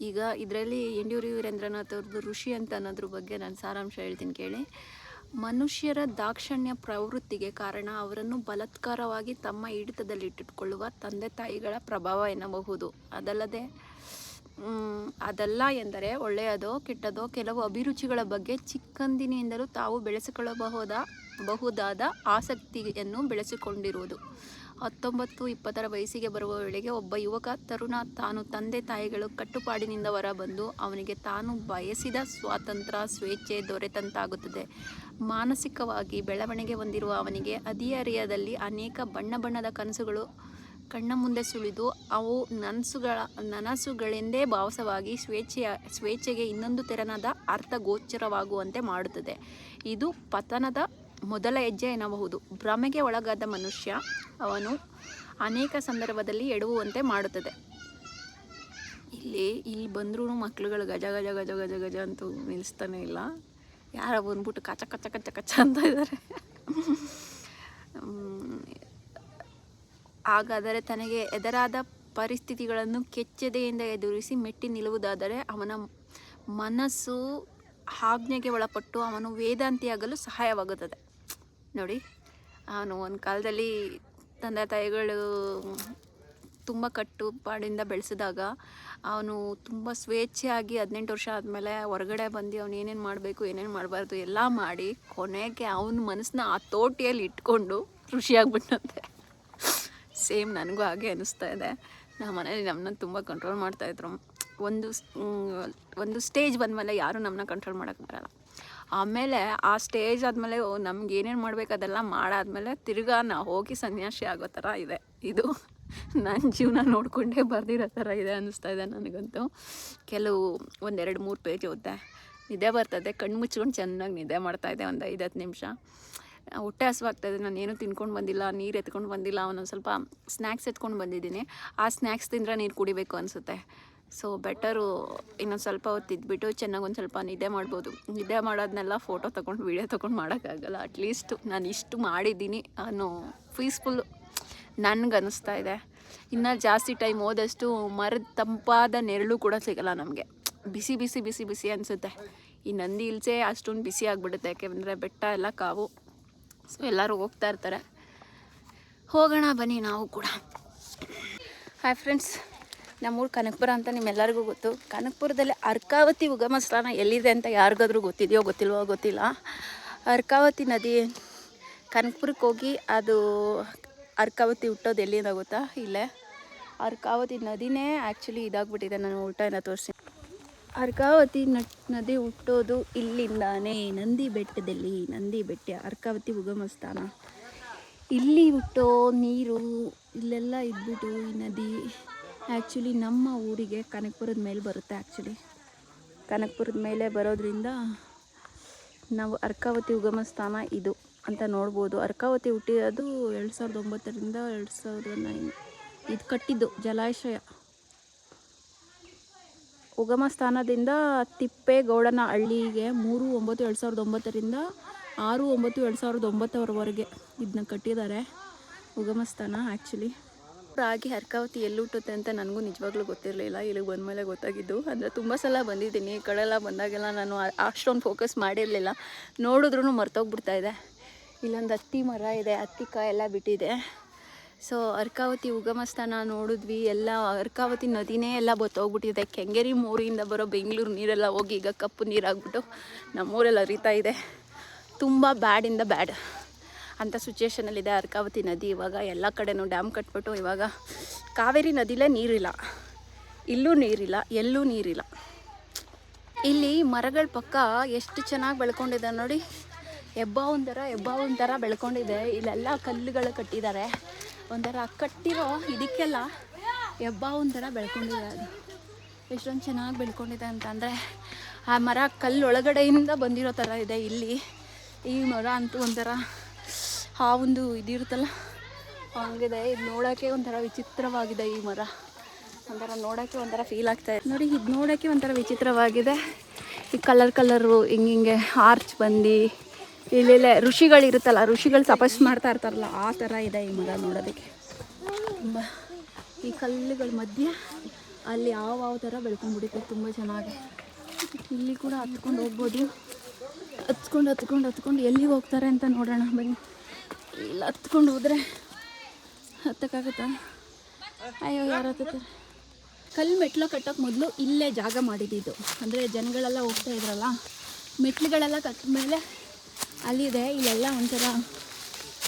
ಈಗ ಇದರಲ್ಲಿ ಎಂಡ್ಯೂರಿ ವೀರೇಂದ್ರನಾಥ್ ಅವ್ರದ್ದು ಋಷಿ ಅಂತ ಅನ್ನೋದ್ರ ಬಗ್ಗೆ ನಾನು ಸಾರಾಂಶ ಹೇಳ್ತೀನಿ ಕೇಳಿ. ಮನುಷ್ಯರ ದಾಕ್ಷಣ್ಯ ಪ್ರವೃತ್ತಿಗೆ ಕಾರಣ ಅವರನ್ನು ಬಲತ್ಕಾರವಾಗಿ ತಮ್ಮ ಹಿಡಿತದಲ್ಲಿಟ್ಟುಕೊಳ್ಳುವ ತಂದೆ ತಾಯಿಗಳ ಪ್ರಭಾವ ಎನ್ನಬಹುದು. ಅದಲ್ಲದೆ ಅದಲ್ಲ ಎಂದರೆ ಒಳ್ಳೆಯದೋ ಕೆಟ್ಟದೋ ಕೆಲವು ಅಭಿರುಚಿಗಳ ಬಗ್ಗೆ ಚಿಕ್ಕಂದಿನಿಂದಲೂ ತಾವು ಬೆಳೆಸಿಕೊಳ್ಳಬಹುದ ಬಹುದಾದ ಆಸಕ್ತಿಯನ್ನು ಬೆಳೆಸಿಕೊಂಡಿರುವುದು. ಹತ್ತೊಂಬತ್ತು, ಇಪ್ಪತ್ತರ ವಯಸ್ಸಿಗೆ ಬರುವ ವೇಳೆಗೆ ಒಬ್ಬ ಯುವಕ ತರುಣ, ತಾನು ತಂದೆ ತಾಯಿಗಳು ಕಟ್ಟುಪಾಡಿನಿಂದ ಹೊರಬಂದು ಅವನಿಗೆ ತಾನು ಬಯಸಿದ ಸ್ವಾತಂತ್ರ್ಯ, ಸ್ವೇಚ್ಛೆ ದೊರೆತಂತಾಗುತ್ತದೆ. ಮಾನಸಿಕವಾಗಿ ಬೆಳವಣಿಗೆ ಹೊಂದಿರುವ ಅವನಿಗೆ ಅದಿಹರಿಯದಲ್ಲಿ ಅನೇಕ ಬಣ್ಣ ಬಣ್ಣದ ಕನಸುಗಳು ಕಣ್ಣ ಮುಂದೆ ಸುಳಿದು ಅವು ನನಸುಗಳ, ನನಸುಗಳೆಂದೇ ಭಾವಸವಾಗಿ ಸ್ವೇಚ್ಛೆಯ, ಸ್ವೇಚ್ಛೆಗೆ ಇನ್ನೊಂದು ತೆರನಾದ ಅರ್ಥಗೋಚರವಾಗುವಂತೆ ಮಾಡುತ್ತದೆ. ಇದು ಪತನದ ಮೊದಲ ಹೆಜ್ಜೆ ಎನ್ನಬಹುದು. ಭ್ರಮೆಗೆ ಒಳಗಾದ ಮನುಷ್ಯ ಅವನು ಅನೇಕ ಸಂದರ್ಭದಲ್ಲಿ ಎಡುವಂತೆ ಮಾಡುತ್ತದೆ. ಇಲ್ಲಿ ಇಲ್ಲಿ ಬಂದ್ರೂ ಮಕ್ಕಳುಗಳು ಗಜ ಗಜ ಗಜ ಗಜ ಗಜ ಅಂತೂ ನಿಲ್ಲಿಸ್ತಾನೆ ಇಲ್ಲ. ಯಾರೋ ಬಂದ್ಬಿಟ್ಟು ಕಚ ಕಚ ಕಚ ಕಚ ಅಂತ ಇದ್ದಾರೆ. ಹಾಗಾದರೆ ತನಗೆ ಎದರಾದ ಪರಿಸ್ಥಿತಿಗಳನ್ನು ಕೆಚ್ಚದೆಯಿಂದ ಎದುರಿಸಿ ಮೆಟ್ಟಿ ನಿಲ್ಲುವುದಾದರೆ ಅವನ ಮನಸ್ಸು ಆಜ್ಞೆಗೆ ಒಳಪಟ್ಟು ಅವನು ವೇದಾಂತಿಯಾಗಲು ಸಹಾಯವಾಗುತ್ತದೆ. ನೋಡಿ, ಅವನು ಒಂದು ಕಾಲದಲ್ಲಿ ತಂದೆ ತಾಯಿಗಳು ತುಂಬ ಕಟ್ಟುಪಾಡಿಂದ ಬೆಳೆಸಿದಾಗ ಅವನು ತುಂಬ ಸ್ವೇಚ್ಛೆಯಾಗಿ ಹದಿನೆಂಟು ವರ್ಷ ಆದಮೇಲೆ ಹೊರಗಡೆ ಬಂದು ಅವನು ಏನೇನು ಮಾಡಬೇಕು, ಏನೇನು ಮಾಡಬಾರ್ದು ಎಲ್ಲ ಮಾಡಿ ಕೊನೆಗೆ ಅವನ ಮನಸ್ಸನ್ನ ಆ ತೋಟಿಯಲ್ಲಿ ಇಟ್ಕೊಂಡು ಖುಷಿಯಾಗ್ಬಿಟ್ಟಂತೆ ಸೇಮ್ ನನಗೂ ಹಾಗೆ ಅನಿಸ್ತಾ ಇದೆ. ನಮ್ಮ ಮನೇಲಿ ನಮ್ಮನ್ನ ತುಂಬ ಕಂಟ್ರೋಲ್ ಮಾಡ್ತಾಯಿದ್ರು ಒಂದು ಒಂದು ಸ್ಟೇಜ್ ಬಂದಮೇಲೆ ಯಾರೂ ನಮ್ಮನ್ನ ಕಂಟ್ರೋಲ್ ಮಾಡೋಕ್ಕೆ ಬರಲ್ಲ. ಆಮೇಲೆ ಆ ಸ್ಟೇಜ್ ಆದಮೇಲೆ ನಮ್ಗೆ ಏನೇನು ಮಾಡಬೇಕು ಅದೆಲ್ಲ ಮಾಡಾದಮೇಲೆ ತಿರ್ಗಾ ನಾ ಹೋಗಿ ಸನ್ಯಾಸಿ ಆಗೋ ಥರ ಇದೆ. ಇದು ನನ್ನ ಜೀವನ ನೋಡಿಕೊಂಡೇ ಬರ್ದಿರೋ ಥರ ಇದೆ ಅನ್ನಿಸ್ತಾ ಇದೆ ನನಗಂತೂ. ಕೆಲವು ಒಂದೆರಡು ಮೂರು ಪೇಜ್ ಓದ್ದೆ. ನಿದ್ದೆ ಬರ್ತದೆ. ಕಣ್ಣು ಮುಚ್ಕೊಂಡು ಚೆನ್ನಾಗಿ ನಿದ್ದೆ ಮಾಡ್ತಾಯಿದ್ದೆ ಒಂದು ಐದು ಹತ್ತು ನಿಮಿಷ. ಹೊಟ್ಟೆ ಹಸುವಾಗ್ತಾಯಿದೆ ನಾನು ಏನೂ ತಿನ್ಕೊಂಡು ಬಂದಿಲ್ಲ, ನೀರು ಎತ್ಕೊಂಡು ಬಂದಿಲ್ಲ, ಒಂದೊಂದು ಸ್ವಲ್ಪ ಸ್ನ್ಯಾಕ್ಸ್ ಎತ್ಕೊಂಡು ಬಂದಿದ್ದೀನಿ. ಆ ಸ್ನ್ಯಾಕ್ಸ್ ತಿಂದರೆ ನೀರು ಕುಡಿಬೇಕು ಅನಿಸುತ್ತೆ. ಸೊ ಬೆಟರು ಇನ್ನೊಂದು ಸ್ವಲ್ಪ ಹೊತ್ತು ಇದ್ಬಿಟ್ಟು ಚೆನ್ನಾಗಿ ಒಂದು ಸ್ವಲ್ಪ ನಿದ್ದೆ ಮಾಡ್ಬೋದು. ನಿದ್ದೆ ಮಾಡೋದನ್ನೆಲ್ಲ ಫೋಟೋ ತೊಗೊಂಡು ವೀಡಿಯೋ ತೊಗೊಂಡು ಮಾಡೋಕ್ಕಾಗಲ್ಲ. ಅಟ್ಲೀಸ್ಟ್ ನಾನು ಇಷ್ಟು ಮಾಡಿದ್ದೀನಿ ಅನ್ನೋ ಪೀಸ್ಫುಲ್ ನನಗೆ ಅನ್ನಿಸ್ತಾ ಇದೆ. ಇನ್ನು ಜಾಸ್ತಿ ಟೈಮ್ ಹೋದಷ್ಟು ಮರದ ತಂಪಾದ ನೆರಳು ಕೂಡ ಸಿಗಲ್ಲ ನಮಗೆ. ಬಿಸಿ ಬಿಸಿ ಬಿಸಿ ಬಿಸಿ ಅನಿಸುತ್ತೆ. ಈ ನಂದಿ ಇಲ್ಸೆ ಅಷ್ಟೊಂದು ಬಿಸಿ ಆಗಿಬಿಡುತ್ತೆ. ಯಾಕೆಂದರೆ ಬೆಟ್ಟ ಎಲ್ಲ ಕಾವು. ಸೊ ಎಲ್ಲರೂ ಹೋಗ್ತಾ ಇರ್ತಾರೆ. ಹೋಗೋಣ, ಬನ್ನಿ ನಾವು ಕೂಡ. ಹಾಯ್ ಫ್ರೆಂಡ್ಸ್ ನಮ್ಮೂರು ಕನಕಪುರ ಅಂತ ನಿಮ್ಮೆಲ್ಲರಿಗೂ ಗೊತ್ತು. ಕನಕಪುರದಲ್ಲಿ ಅರ್ಕಾವತಿ ಉಗಮ ಸ್ಥಾನ ಎಲ್ಲಿದೆ ಅಂತ ಯಾರಿಗಾದ್ರೂ ಗೊತ್ತಿದೆಯೋ ಗೊತ್ತಿಲ್ವೋ ಗೊತ್ತಿಲ್ಲ. ಅರ್ಕಾವತಿ ನದಿ ಕನಕಪುರಕ್ಕೆ ಹೋಗಿ ಅದು ಅರ್ಕಾವತಿ ಹುಟ್ಟೋದು ಎಲ್ಲಿಂದ ಗೊತ್ತಾ? ಇಲ್ಲೇ. ಅರ್ಕಾವತಿ ನದಿನೇ ಆ್ಯಕ್ಚುಲಿ ಇದಾಗ್ಬಿಟ್ಟಿದೆ. ನಾನು ಊಟ ತೋರಿಸಿ ಅರ್ಕಾವತಿ ನದಿ ಹುಟ್ಟೋದು ಇಲ್ಲಿಂದಾನೇ. ನಂದಿ ಬೆಟ್ಟದಲ್ಲಿ ನಂದಿ ಬೆಟ್ಟ, ಅರ್ಕಾವತಿ ಉಗಮ ಸ್ಥಾನ. ಇಲ್ಲಿ ಹುಟ್ಟೋ ನೀರು ಇಲ್ಲೆಲ್ಲ ಇದ್ಬಿಟ್ಟು ಈ ನದಿ ಆ್ಯಕ್ಚುಲಿ ನಮ್ಮ ಊರಿಗೆ ಕನಕಪುರದ ಮೇಲೆ ಬರುತ್ತೆ ಆ್ಯಕ್ಚುಲಿ ಕನಕಪುರದ ಮೇಲೆ ಬರೋದ್ರಿಂದ ನಾವು ಅರ್ಕಾವತಿ ಉಗಮ ಸ್ಥಾನ ಇದು ಅಂತ ನೋಡ್ಬೋದು. ಅರ್ಕಾವತಿ ಹುಟ್ಟಿರೋದು ಎರಡು ಸಾವಿರದ ಒಂಬತ್ತರಿಂದ ಎರಡು ಸಾವಿರದ ನೈನ್ ಇದು ಕಟ್ಟಿದ್ದು ಜಲಾಶಯ. ಉಗಮ ಸ್ಥಾನದಿಂದ ತಿಪ್ಪೇಗೌಡನ ಹಳ್ಳಿಗೆ ಮೂರು ಒಂಬತ್ತು ಎರಡು ಸಾವಿರದ ಒಂಬತ್ತರಿಂದ ಆರು ಒಂಬತ್ತು ಎರಡು ಸಾವಿರದ ಒಂಬತ್ತರವರೆಗೆ ಇದನ್ನ ಕಟ್ಟಿದ್ದಾರೆ. ಉಗಮ ಸ್ಥಾನ ಆ್ಯಕ್ಚುಲಿ ರಾಗಿ ಹರ್ಕಾವತಿ ಎಲ್ಲಿ ಹುಟ್ಟುತ್ತೆ ಅಂತ ನನಗೂ ನಿಜವಾಗ್ಲೂ ಗೊತ್ತಿರಲಿಲ್ಲ. ಇಲ್ಲಿಗೆ ಬಂದಮೇಲೆ ಗೊತ್ತಾಗಿದ್ದು. ಅಂದರೆ ತುಂಬ ಸಲ ಬಂದಿದ್ದೀನಿ. ಈ ಕಡೆ ಎಲ್ಲ ಬಂದಾಗೆಲ್ಲ ನಾನು ಅಷ್ಟೊಂದು ಫೋಕಸ್ ಮಾಡಿರಲಿಲ್ಲ. ನೋಡಿದ್ರೂ ಮರ್ತೋಗ್ಬಿಡ್ತಾ ಇದೆ. ಇಲ್ಲೊಂದು ಹತ್ತಿ ಮರ ಇದೆ, ಹತ್ತಿ ಕಾಯೆಲ್ಲ ಬಿಟ್ಟಿದೆ. ಸೊ ಅರ್ಕಾವತಿ ಉಗಮ ಸ್ಥಾನ ನೋಡಿದ್ವಿ. ಎಲ್ಲ ಅರ್ಕಾವತಿ ನದಿನೇ ಎಲ್ಲ ಬತ್ತೋಗ್ಬಿಟ್ಟಿದೆ. ಕೆಂಗೇರಿ ಮೂರಿಂದ ಬರೋ ಬೆಂಗಳೂರು ನೀರೆಲ್ಲ ಹೋಗಿ ಈಗ ಕಪ್ಪು ನೀರಾಗ್ಬಿಟ್ಟು ನಮ್ಮೂರೆಲ್ಲ ಹರಿತಾ ಇದೆ. ತುಂಬ ಬ್ಯಾಡಿಂದ ಬ್ಯಾಡ್ ಅಂಥ ಸಿಚುವೇಷನಲ್ಲಿದೆ ಅರ್ಕಾವತಿ ನದಿ. ಇವಾಗ ಎಲ್ಲ ಕಡೆನೂ ಡ್ಯಾಮ್ ಕಟ್ಬಿಟ್ಟು ಇವಾಗ ಕಾವೇರಿ ನದಿಲೇ ನೀರಿಲ್ಲ. ಇಲ್ಲೂ ನೀರಿಲ್ಲ, ಎಲ್ಲೂ ನೀರಿಲ್ಲ. ಇಲ್ಲಿ ಮರಗಳ ಪಕ್ಕ ಎಷ್ಟು ಚೆನ್ನಾಗಿ ಬೆಳ್ಕೊಂಡಿದೆ ನೋಡಿ. ಹೆಬ್ಬ ಒಂಥರ ಹೆಬ್ಬ ಒಂಥರ ಬೆಳ್ಕೊಂಡಿದೆ. ಇಲ್ಲೆಲ್ಲ ಕಲ್ಲುಗಳು ಕಟ್ಟಿದ್ದಾರೆ. ಒಂಥರ ಕಟ್ಟಿರೋ ಇದಕ್ಕೆಲ್ಲ ಹೆಬ್ಬ ಒಂಥರ ಬೆಳ್ಕೊಂಡಿದೆ ಅದು. ಎಷ್ಟೊಂದು ಚೆನ್ನಾಗಿ ಬೆಳ್ಕೊಂಡಿದೆ ಅಂತ ಅಂದರೆ ಆ ಮರ ಕಲ್ಲು ಒಳಗಡೆಯಿಂದ ಬಂದಿರೋ ಥರ ಇದೆ ಇಲ್ಲಿ. ಈ ಮರ ಅಂತೂ ಒಂಥರ ಆ ಒಂದು ಇದಿರುತ್ತಲ್ಲ, ಹಂಗಿದೆ. ಇದು ನೋಡೋಕ್ಕೆ ಒಂಥರ ವಿಚಿತ್ರವಾಗಿದೆ ಈ ಮರ. ಒಂಥರ ನೋಡೋಕ್ಕೆ ಒಂಥರ ಫೀಲ್ ಆಗ್ತಾ ಇದೆ. ನೋಡಿ, ಇದು ನೋಡೋಕ್ಕೆ ಒಂಥರ ವಿಚಿತ್ರವಾಗಿದೆ. ಈ ಕಲರ್ ಕಲರು ಹಿಂಗೆ ಹಿಂಗೆ ಆರ್ಚ್ ಬಂದು ಇಲ್ಲೆಲ್ಲ ಋಷಿಗಳಿರುತ್ತಲ್ಲ, ಋಷಿಗಳು ತಪಸ್ ಮಾಡ್ತಾ ಇರ್ತಾರಲ್ಲ, ಆ ಥರ ಇದೆ ಈ ಮರ ನೋಡೋದಕ್ಕೆ. ತುಂಬ ಈ ಕಲ್ಲುಗಳ ಮಧ್ಯೆ ಅಲ್ಲಿ ಯಾವ ಯಾವ ಥರ ಬೆಳ್ಕೊಂಡ್ಬಿಡುತ್ತೆ, ತುಂಬ ಚೆನ್ನಾಗಿ. ಇಲ್ಲಿ ಕೂಡ ಹತ್ಕೊಂಡು ಹೋಗ್ಬೋದು. ಹತ್ಕೊಂಡು ಹತ್ಕೊಂಡು ಹತ್ಕೊಂಡು ಎಲ್ಲಿಗೆ ಹೋಗ್ತಾರೆ ಅಂತ ನೋಡೋಣ ಬನ್ನಿ. ಇಲ್ಲಿ, ಹತ್ಕೊಂಡು ಹೋದರೆ ಹತ್ತಕ್ಕಾಗತ್ತಾ? ಅಯ್ಯೋ, ಯಾರು ಹತ್ತಾರೆ ಕಲ್ಲು ಮೆಟ್ಲು ಕಟ್ಟೋಕೆ ಮೊದಲು ಇಲ್ಲೇ ಜಾಗ ಮಾಡಿದ್ದು ಅಂದರೆ ಜನಗಳೆಲ್ಲ ಹೋಗ್ತಾ ಇದ್ರಲ್ಲ, ಮೆಟ್ಲುಗಳೆಲ್ಲ ಕಟ್ಟಿದ ಮೇಲೆ ಅಲ್ಲಿದೆ, ಇಲ್ಲೆಲ್ಲ ಒಂಥರ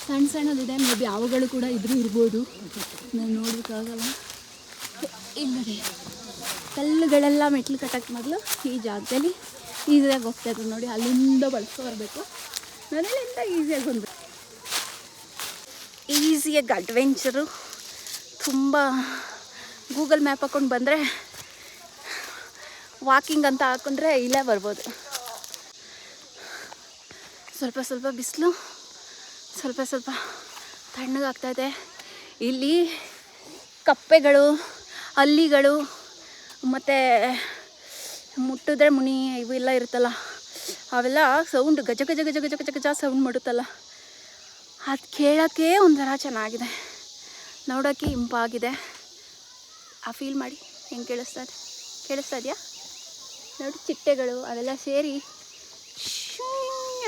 ಸಣ್ಣ ಸಣ್ಣದಿದೆ. ಮೇ ಬಿ ಅವುಗಳು ಕೂಡ ಇದ್ರೂ ಇರ್ಬೋದು. ನಾನು ನೋಡೋಕ್ಕಾಗಲ್ಲ ನೋಡಿ ಕಲ್ಲುಗಳೆಲ್ಲ ಮೆಟ್ಲು ಕಟ್ಟಕ್ಕೆ ಮೊದಲು ಈ ಜಾಗದಲ್ಲಿ ಈಸಿಯಾಗಿ ಹೋಗ್ತಾ ಇದ್ರು ನೋಡಿ, ಅಲ್ಲಿಂದ ಬಳಸ್ಕೊ ಬರಬೇಕು. ಮನೇಲಿಂದ ಈಸಿಯಾಗಿ ಬಂದರು ಈಸಿಯಾಗಿ ಅಡ್ವೆಂಚರು ತುಂಬ ಗೂಗಲ್ ಮ್ಯಾಪ್ ಹಾಕ್ಕೊಂಡು ಬಂದರೆ ವಾಕಿಂಗ್ ಅಂತ ಹಾಕೊಂಡ್ರೆ ಇಲ್ಲೇ ಬರ್ಬೋದು. ಸ್ವಲ್ಪ ಸ್ವಲ್ಪ ಬಿಸಿಲು, ಸ್ವಲ್ಪ ಸ್ವಲ್ಪ ತಣ್ಣಗಾಗ್ತಾ ಇದೆ. ಇಲ್ಲಿ ಕಪ್ಪೆಗಳು ಅಲ್ಲಿಗಳು ಮತ್ತು ಮುಟ್ಟಿದ್ರೆ ಮುನಿ ಇವೆಲ್ಲ ಇರುತ್ತಲ್ಲ, ಅವೆಲ್ಲ ಸೌಂಡ್ ಗಜ ಗಜ ಗಜ ಗಜ ಗಜ ಗಜ ಸೌಂಡ್ ಮಾಡುತ್ತಲ್ಲ. ಅದು ಕೇಳೋಕ್ಕೆ ಒಂಥರ ಚೆನ್ನಾಗಿದೆ. ನೋಡೋಕ್ಕೆ ಇಂಪಾಗಿದೆ. ಆ ಫೀಲ್ ಮಾಡಿ, ಹೆಂಗೆ ಕೇಳಿಸ್ತಾ ಇದೆ? ಕೇಳಿಸ್ತಾ ಇದೆಯಾ? ನೋಡಿ ಚಿಟ್ಟೆಗಳು, ಅವೆಲ್ಲ ಸೇರಿ.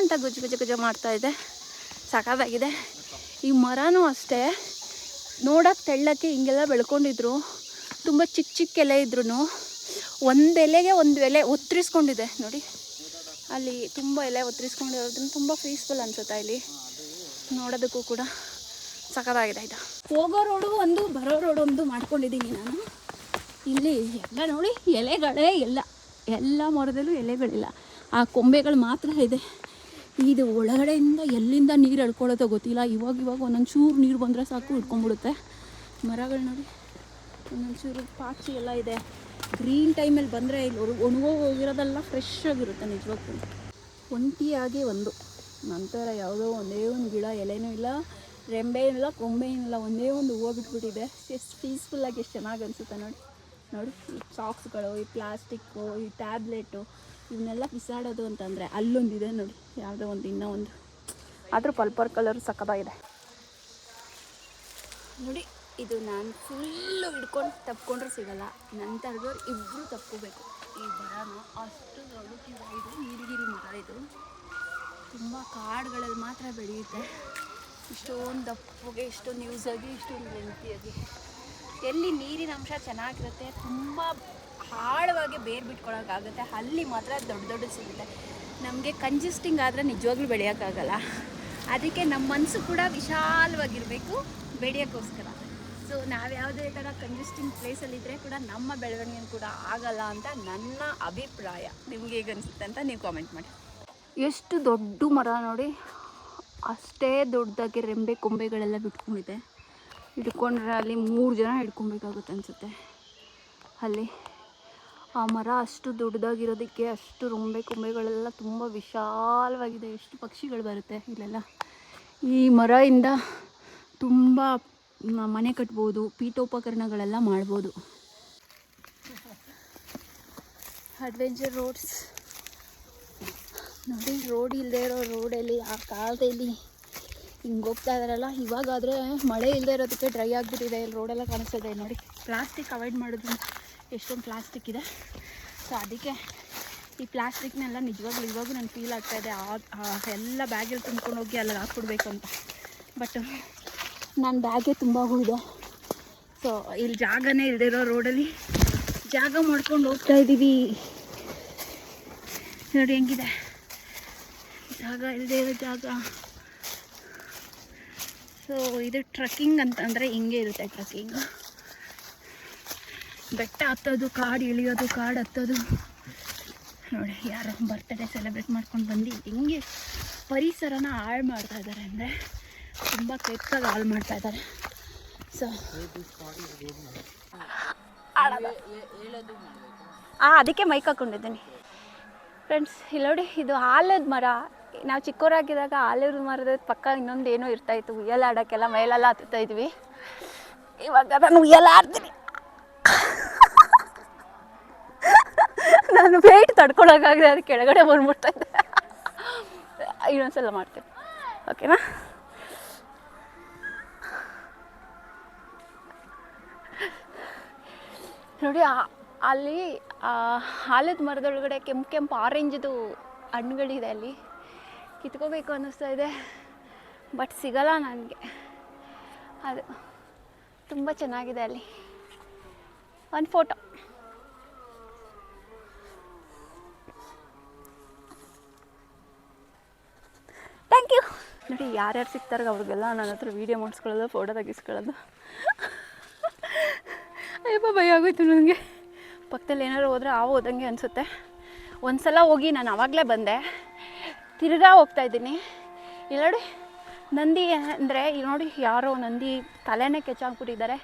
ಅಂತ ಗುಜ್ಜು ಗುಜ್ಜು ಗುಜ್ಜು ಮಾಡ್ತಾ ಇದೆ. ಸಾಕಾಗಿದೆ ಈ ಮರನೂ ಅಷ್ಟೇ. ನೋಡೋಕ್ಕೆ ತೆಳ್ಳಕ್ಕೆ ಹಿಂಗೆಲ್ಲ ಬೆಳ್ಕೊಂಡಿದ್ರು. ತುಂಬ ಚಿಕ್ಕ ಚಿಕ್ಕ ಎಲೆ ಇದ್ರೂ ಒಂದು ಎಲೆಗೆ ಒಂದು ಎಲೆ ಒತ್ತರಿಸ್ಕೊಂಡಿದೆ ನೋಡಿ. ಅಲ್ಲಿ ತುಂಬ ಎಲೆ ಒತ್ತರಿಸ್ಕೊಂಡಿರೋದ್ರಿಂದ ತುಂಬ ಪೀಸ್ಫುಲ್ ಅನ್ಸುತ್ತೆ ಇಲ್ಲಿ. ನೋಡೋದಕ್ಕೂ ಕೂಡ ಸಖತ್ತಾಗಿದೆ ಇದು. ಹೋಗೋ ರೋಡು ಒಂದು, ಬರೋ ರೋಡು ಒಂದು ಮಾಡ್ಕೊಂಡಿದ್ದೀನಿ ನಾನು. ಇಲ್ಲಿ ಎಲ್ಲ ನೋಡಿ ಎಲೆಗಳೇ ಇಲ್ಲ. ಎಲ್ಲ ಮರದಲ್ಲೂ ಎಲೆಗಳಿಲ್ಲ. ಆ ಕೊಂಬೆಗಳು ಮಾತ್ರ ಇದೆ. ಇದು ಒಳಗಡೆಯಿಂದ ಎಲ್ಲಿಂದ ನೀರು ಎಳ್ಕೊಳ್ಳೋದೋ ಗೊತ್ತಿಲ್ಲ. ಇವಾಗ ಇವಾಗ ಒಂದೊಂದು ಚೂರು ನೀರು ಬಂದರೆ ಸಾಕು, ಇಟ್ಕೊಂಡ್ಬಿಡುತ್ತೆ. ಮರಗಳು ನೋಡಿ ಒಂದೊಂದು ಚೂರು ಪಾಚಿ ಎಲ್ಲ ಇದೆ. ಗ್ರೀನ್ ಟೈಮಲ್ಲಿ ಬಂದರೆ ಇಲ್ಲಿ ಒಣ- ಒಣಗೋ ಹೋಗಿರೋದೆಲ್ಲ ಫ್ರೆಶ್ ಆಗಿರುತ್ತೆ ನಿಜವಾಗ್ಲೂ. ಒಂಟಿಯಾಗಿ ಒಂದು. ನಂತರ ಯಾವುದೋ ಒಂದೇ ಒಂದು ಗಿಡ, ಎಲೆನೂ ಇಲ್ಲ ರೆಂಬೆ ಇಲ್ಲ ಕೊಂಬೆ ಇಲ್ಲ, ಒಂದೇ ಒಂದು ಹೂವು ಬಿಟ್ಬಿಟ್ಟಿದೆ. ಎಷ್ಟು ಪೀಸ್ಫುಲ್ಲಾಗಿ ಎಷ್ಟು ಚೆನ್ನಾಗಿ ಅನಿಸುತ್ತೆ ನೋಡಿ. ನೋಡಿ, ಈ ಚಾಕ್ಸ್ಗಳು ಈ ಪ್ಲಾಸ್ಟಿಕ್ಕು ಈ ಟ್ಯಾಬ್ಲೆಟು ಇವನ್ನೆಲ್ಲ ಬಿಸಾಡೋದು ಅಂತಂದರೆ ಅಲ್ಲೊಂದಿದೆ ನೋಡಿ, ಯಾವುದೋ ಒಂದು, ಇನ್ನೂ ಒಂದು. ಆದರೂ ಪಲ್ಪರ್ ಕಲರ್ ಸಕ್ಕದಾಗಿದೆ ನೋಡಿ, ಇದು ನಾನು ಫುಲ್ಲು ಹಿಡ್ಕೊಂಡು ತಪ್ಕೊಂಡ್ರೆ ಸಿಗಲ್ಲ. ನನ್ನ ಥರದವ್ರು ಇಬ್ಬರು ತಪ್ಕೋಬೇಕು. ಈ ಮರನ ಅಷ್ಟು ದೊಡ್ಡ ಇದು, ನೀಲಗಿರಿ ಮರ ಇದು. ತುಂಬ ಕಾಡುಗಳಲ್ಲಿ ಮಾತ್ರ ಬೆಳೆಯುತ್ತೆ. ಇಷ್ಟೊಂದು ದಪ್ಪಗೆ, ಇಷ್ಟೊಂದು ಯೂಸ್ ಆಗಿ, ಇಷ್ಟೊಂದು ಲೆಂತಿಯಾಗಿ ಎಲ್ಲಿ ನೀರಿನ ಅಂಶ ಚೆನ್ನಾಗಿರುತ್ತೆ, ತುಂಬ ಆಳವಾಗಿ ಬೇರು ಬಿಟ್ಕೊಳಕ್ಕಾಗುತ್ತೆ. ಅಲ್ಲಿ ಮಾತ್ರ ದೊಡ್ಡ ದೊಡ್ಡ ಸಿಗುತ್ತೆ. ನಮಗೆ ಕಂಜೆಸ್ಟಿಂಗ್ ಆದರೆ ನಿಜವಾಗ್ಲೂ ಬೆಳೆಯೋಕ್ಕಾಗಲ್ಲ. ಅದಕ್ಕೆ ನಮ್ಮ ಮನಸ್ಸು ಕೂಡ ವಿಶಾಲವಾಗಿರಬೇಕು ಬೆಳೆಯೋಕ್ಕೋಸ್ಕರ. ಸೊ ನಾವು ಯಾವುದೇ ಥರ ಕಂಜೆಸ್ಟಿಂಗ್ ಪ್ಲೇಸಲ್ಲಿದ್ದರೆ ಕೂಡ ನಮ್ಮ ಬೆಳವಣಿಗೆ ಕೂಡ ಆಗಲ್ಲ ಅಂತ ನನ್ನ ಅಭಿಪ್ರಾಯ. ನಿಮ್ಗೆ ಹೇಗೆ ಅನಿಸುತ್ತೆ ಅಂತ ನೀವು ಕಾಮೆಂಟ್ ಮಾಡಿ. ಎಷ್ಟು ದೊಡ್ಡ ಮರ ನೋಡಿ, ಅಷ್ಟೇ ದೊಡ್ಡದಾಗಿ ರೆಂಬೆ ಕೊಂಬೆಗಳೆಲ್ಲ ಬಿಟ್ಕೊಂಡಿದೆ. ಹಿಡ್ಕೊಂಡ್ರೆ ಅಲ್ಲಿ ಮೂರು ಜನ ಹಿಡ್ಕೊಬೇಕಾಗುತ್ತೆ ಅನಿಸುತ್ತೆ. ಅಲ್ಲಿ ಆ ಮರ ಅಷ್ಟು ದೊಡ್ಡದಾಗಿರೋದಕ್ಕೆ ಅಷ್ಟು ರೊಂಬೆ ಕೊಂಬೆಗಳೆಲ್ಲ ತುಂಬ ವಿಶಾಲವಾಗಿದೆ. ಎಷ್ಟು ಪಕ್ಷಿಗಳು ಬರುತ್ತೆ ಇಲ್ಲೆಲ್ಲ. ಈ ಮರದಿಂದ ತುಂಬ ಮನೆ ಕಟ್ಬೋದು, ಪೀಠೋಪಕರಣಗಳೆಲ್ಲ ಮಾಡ್ಬೋದು. ಅಡ್ವೆಂಚರ್ ರೋಡ್ಸ್ ನೋಡಿ ರೋಡ್ ಇಲ್ಲದೆ ಇರೋ ರೋಡಲ್ಲಿ ಆ ಕಾಲದಲ್ಲಿ ಹಿಂಗೆ ಹೋಗ್ತಾ ಇದಾರಲ್ಲ, ಇವಾಗಾದರೆ ಮಳೆ ಇಲ್ಲದೆ ಇರೋದಕ್ಕೆ ಡ್ರೈ ಆಗಿಬಿಟ್ಟಿದೆ. ಇಲ್ಲಿ ರೋಡೆಲ್ಲ ಕಾಣಿಸ್ತದೆ ನೋಡಿ. ಪ್ಲಾಸ್ಟಿಕ್ ಅವಾಯ್ಡ್ ಮಾಡಿದ್ರು ಎಷ್ಟೊಂದು ಪ್ಲಾಸ್ಟಿಕ್ ಇದೆ. ಸೊ ಅದಕ್ಕೆ ಈ ಪ್ಲಾಸ್ಟಿಕ್ನೆಲ್ಲ ನಿಜವಾಗ್ಲೂ ಇವಾಗ ನನಗೆ ಫೀಲ್ ಆಗ್ತಾಯಿದೆ ಆ ಎಲ್ಲ ಬ್ಯಾಗಲ್ಲಿ ತುಂಬ್ಕೊಂಡು ಹೋಗಿ ಅಲ್ಲಿ ಹಾಕ್ಬಿಡ್ಬೇಕು ಅಂತ. ಬಟ್ ನನ್ನ ಬ್ಯಾಗೇ ತುಂಬ ಇದೆ. ಸೊ ಇಲ್ಲಿ ಜಾಗನೇ ಇಲ್ದಿರೋ ರೋಡಲ್ಲಿ ಜಾಗ ಮಾಡ್ಕೊಂಡು ಹೋಗ್ತಾ ಇದ್ದೀವಿ ನೋಡಿ ಹೆಂಗಿದೆ. ಜಾಗ ಇಲ್ಲದೆ ಇರೋ ಜಾಗ. ಸೊ ಇದು ಟ್ರಕ್ಕಿಂಗ್ ಅಂತಂದರೆ ಹಿಂಗೆ ಇರುತ್ತೆ ಟ್ರಕ್ಕಿಂಗ್ ಬೆಟ್ಟ ಹತ್ತೋದು, ಕಾಡು ಇಳಿಯೋದು, ಕಾಡು ಹತ್ತೋದು. ನೋಡಿ, ಯಾರು ಬರ್ತ್ಡೇ ಸೆಲೆಬ್ರೇಟ್ ಮಾಡ್ಕೊಂಡು ಬಂದು ಹೆಂಗೆ ಪರಿಸರನ ಹಾಳು ಮಾಡ್ತಾ ಇದ್ದಾರೆ ಅಂದರೆ ತುಂಬ ಕೆಟ್ಟಾಗಿ ಹಾಳು ಮಾಡ್ತಾ ಇದ್ದಾರೆ ಸೊ ಹಾಂ ಅದಕ್ಕೆ ಮೈಕ್ ಹಾಕೊಂಡಿದ್ದೀನಿ. ಫ್ರೆಂಡ್ಸ್ ಇಲ್ಲಿ ನೋಡಿ, ಇದು ಆಲದ ಮರ. ನಾವು ಚಿಕ್ಕವರಾಗಿದ್ದಾಗ ಆಲದ ಮರದ ಪಕ್ಕ ಇನ್ನೊಂದು ಏನೋ ಇರ್ತಾಯಿತ್ತು ಉಯ್ಯಲ್ಲ ಆಡೋಕ್ಕೆಲ್ಲ ಮೈಲೆಲ್ಲ ಹತ್ತುತ್ತಾ ಇದ್ವಿ. ಇವಾಗ ನಾನು ಉಯ್ಯಲ್ಲ ನಾನು ವೆಯ್ಟ್ ತಡ್ಕೊಳಕ್ಕಾಗದೆ ಅದು ಕೆಳಗಡೆ ಬಂದ್ಬಿಡ್ತಾ ಇದ್ದೆ ಇನ್ನೊಂದ್ಸಲ ಮಾಡ್ತೀನಿ. ಓಕೆನಾ ನೋಡಿ ಅಲ್ಲಿ ಆಲದ ಮರದೊಳಗಡೆ ಕೆಂಪು ಕೆಂಪು ಆರೆಂಜ್ದು ಹಣ್ಣುಗಳಿದೆ ಅಲ್ಲಿ. ಕಿತ್ಕೋಬೇಕು ಅನ್ನಿಸ್ತಾ ಇದೆ ಬಟ್ ಸಿಗಲ್ಲ ನನಗೆ. ಅದು ತುಂಬ ಚೆನ್ನಾಗಿದೆ ಅಲ್ಲಿ. ಒಂದು ಫೋಟೋ ಥ್ಯಾಂಕ್ ಯು ನೋಡಿ ಯಾರ್ಯಾರು ಸಿಗ್ತಾರೆ ಅವ್ರಿಗೆಲ್ಲ ನನ್ನ ಹತ್ರ ವೀಡಿಯೋ ಮಾಡಿಸ್ಕೊಳ್ಳೋದು ಫೋಟೋ ತೆಗಿಸ್ಕೊಳ್ಳೋದು. ಅಯ್ಯಪ್ಪ, ಭಯ ಆಗೋಯ್ತು ನನಗೆ ಪಕ್ಕದಲ್ಲಿ ಏನಾದ್ರು ಹೋದ್ರೆ ಆ ಹೋದಂಗೆ ಅನಿಸುತ್ತೆ. ಒಂದು ಸಲ ಹೋಗಿ ನಾನು ಆವಾಗಲೇ ಬಂದೆ. ತಿರ್ಗಾ ಹೋಗ್ತಾ ಇದ್ದೀನಿ. ಇಲ್ಲಿ ನೋಡಿ ನಂದಿ ಅಂದರೆ, ಇಲ್ಲಿ ನೋಡಿ ಯಾರೋ ನಂದಿ ತಲೆನೇ ಕೆಚ್ಚಾಕ್ಬಿಟ್ಟಿದ್ದಾರೆ.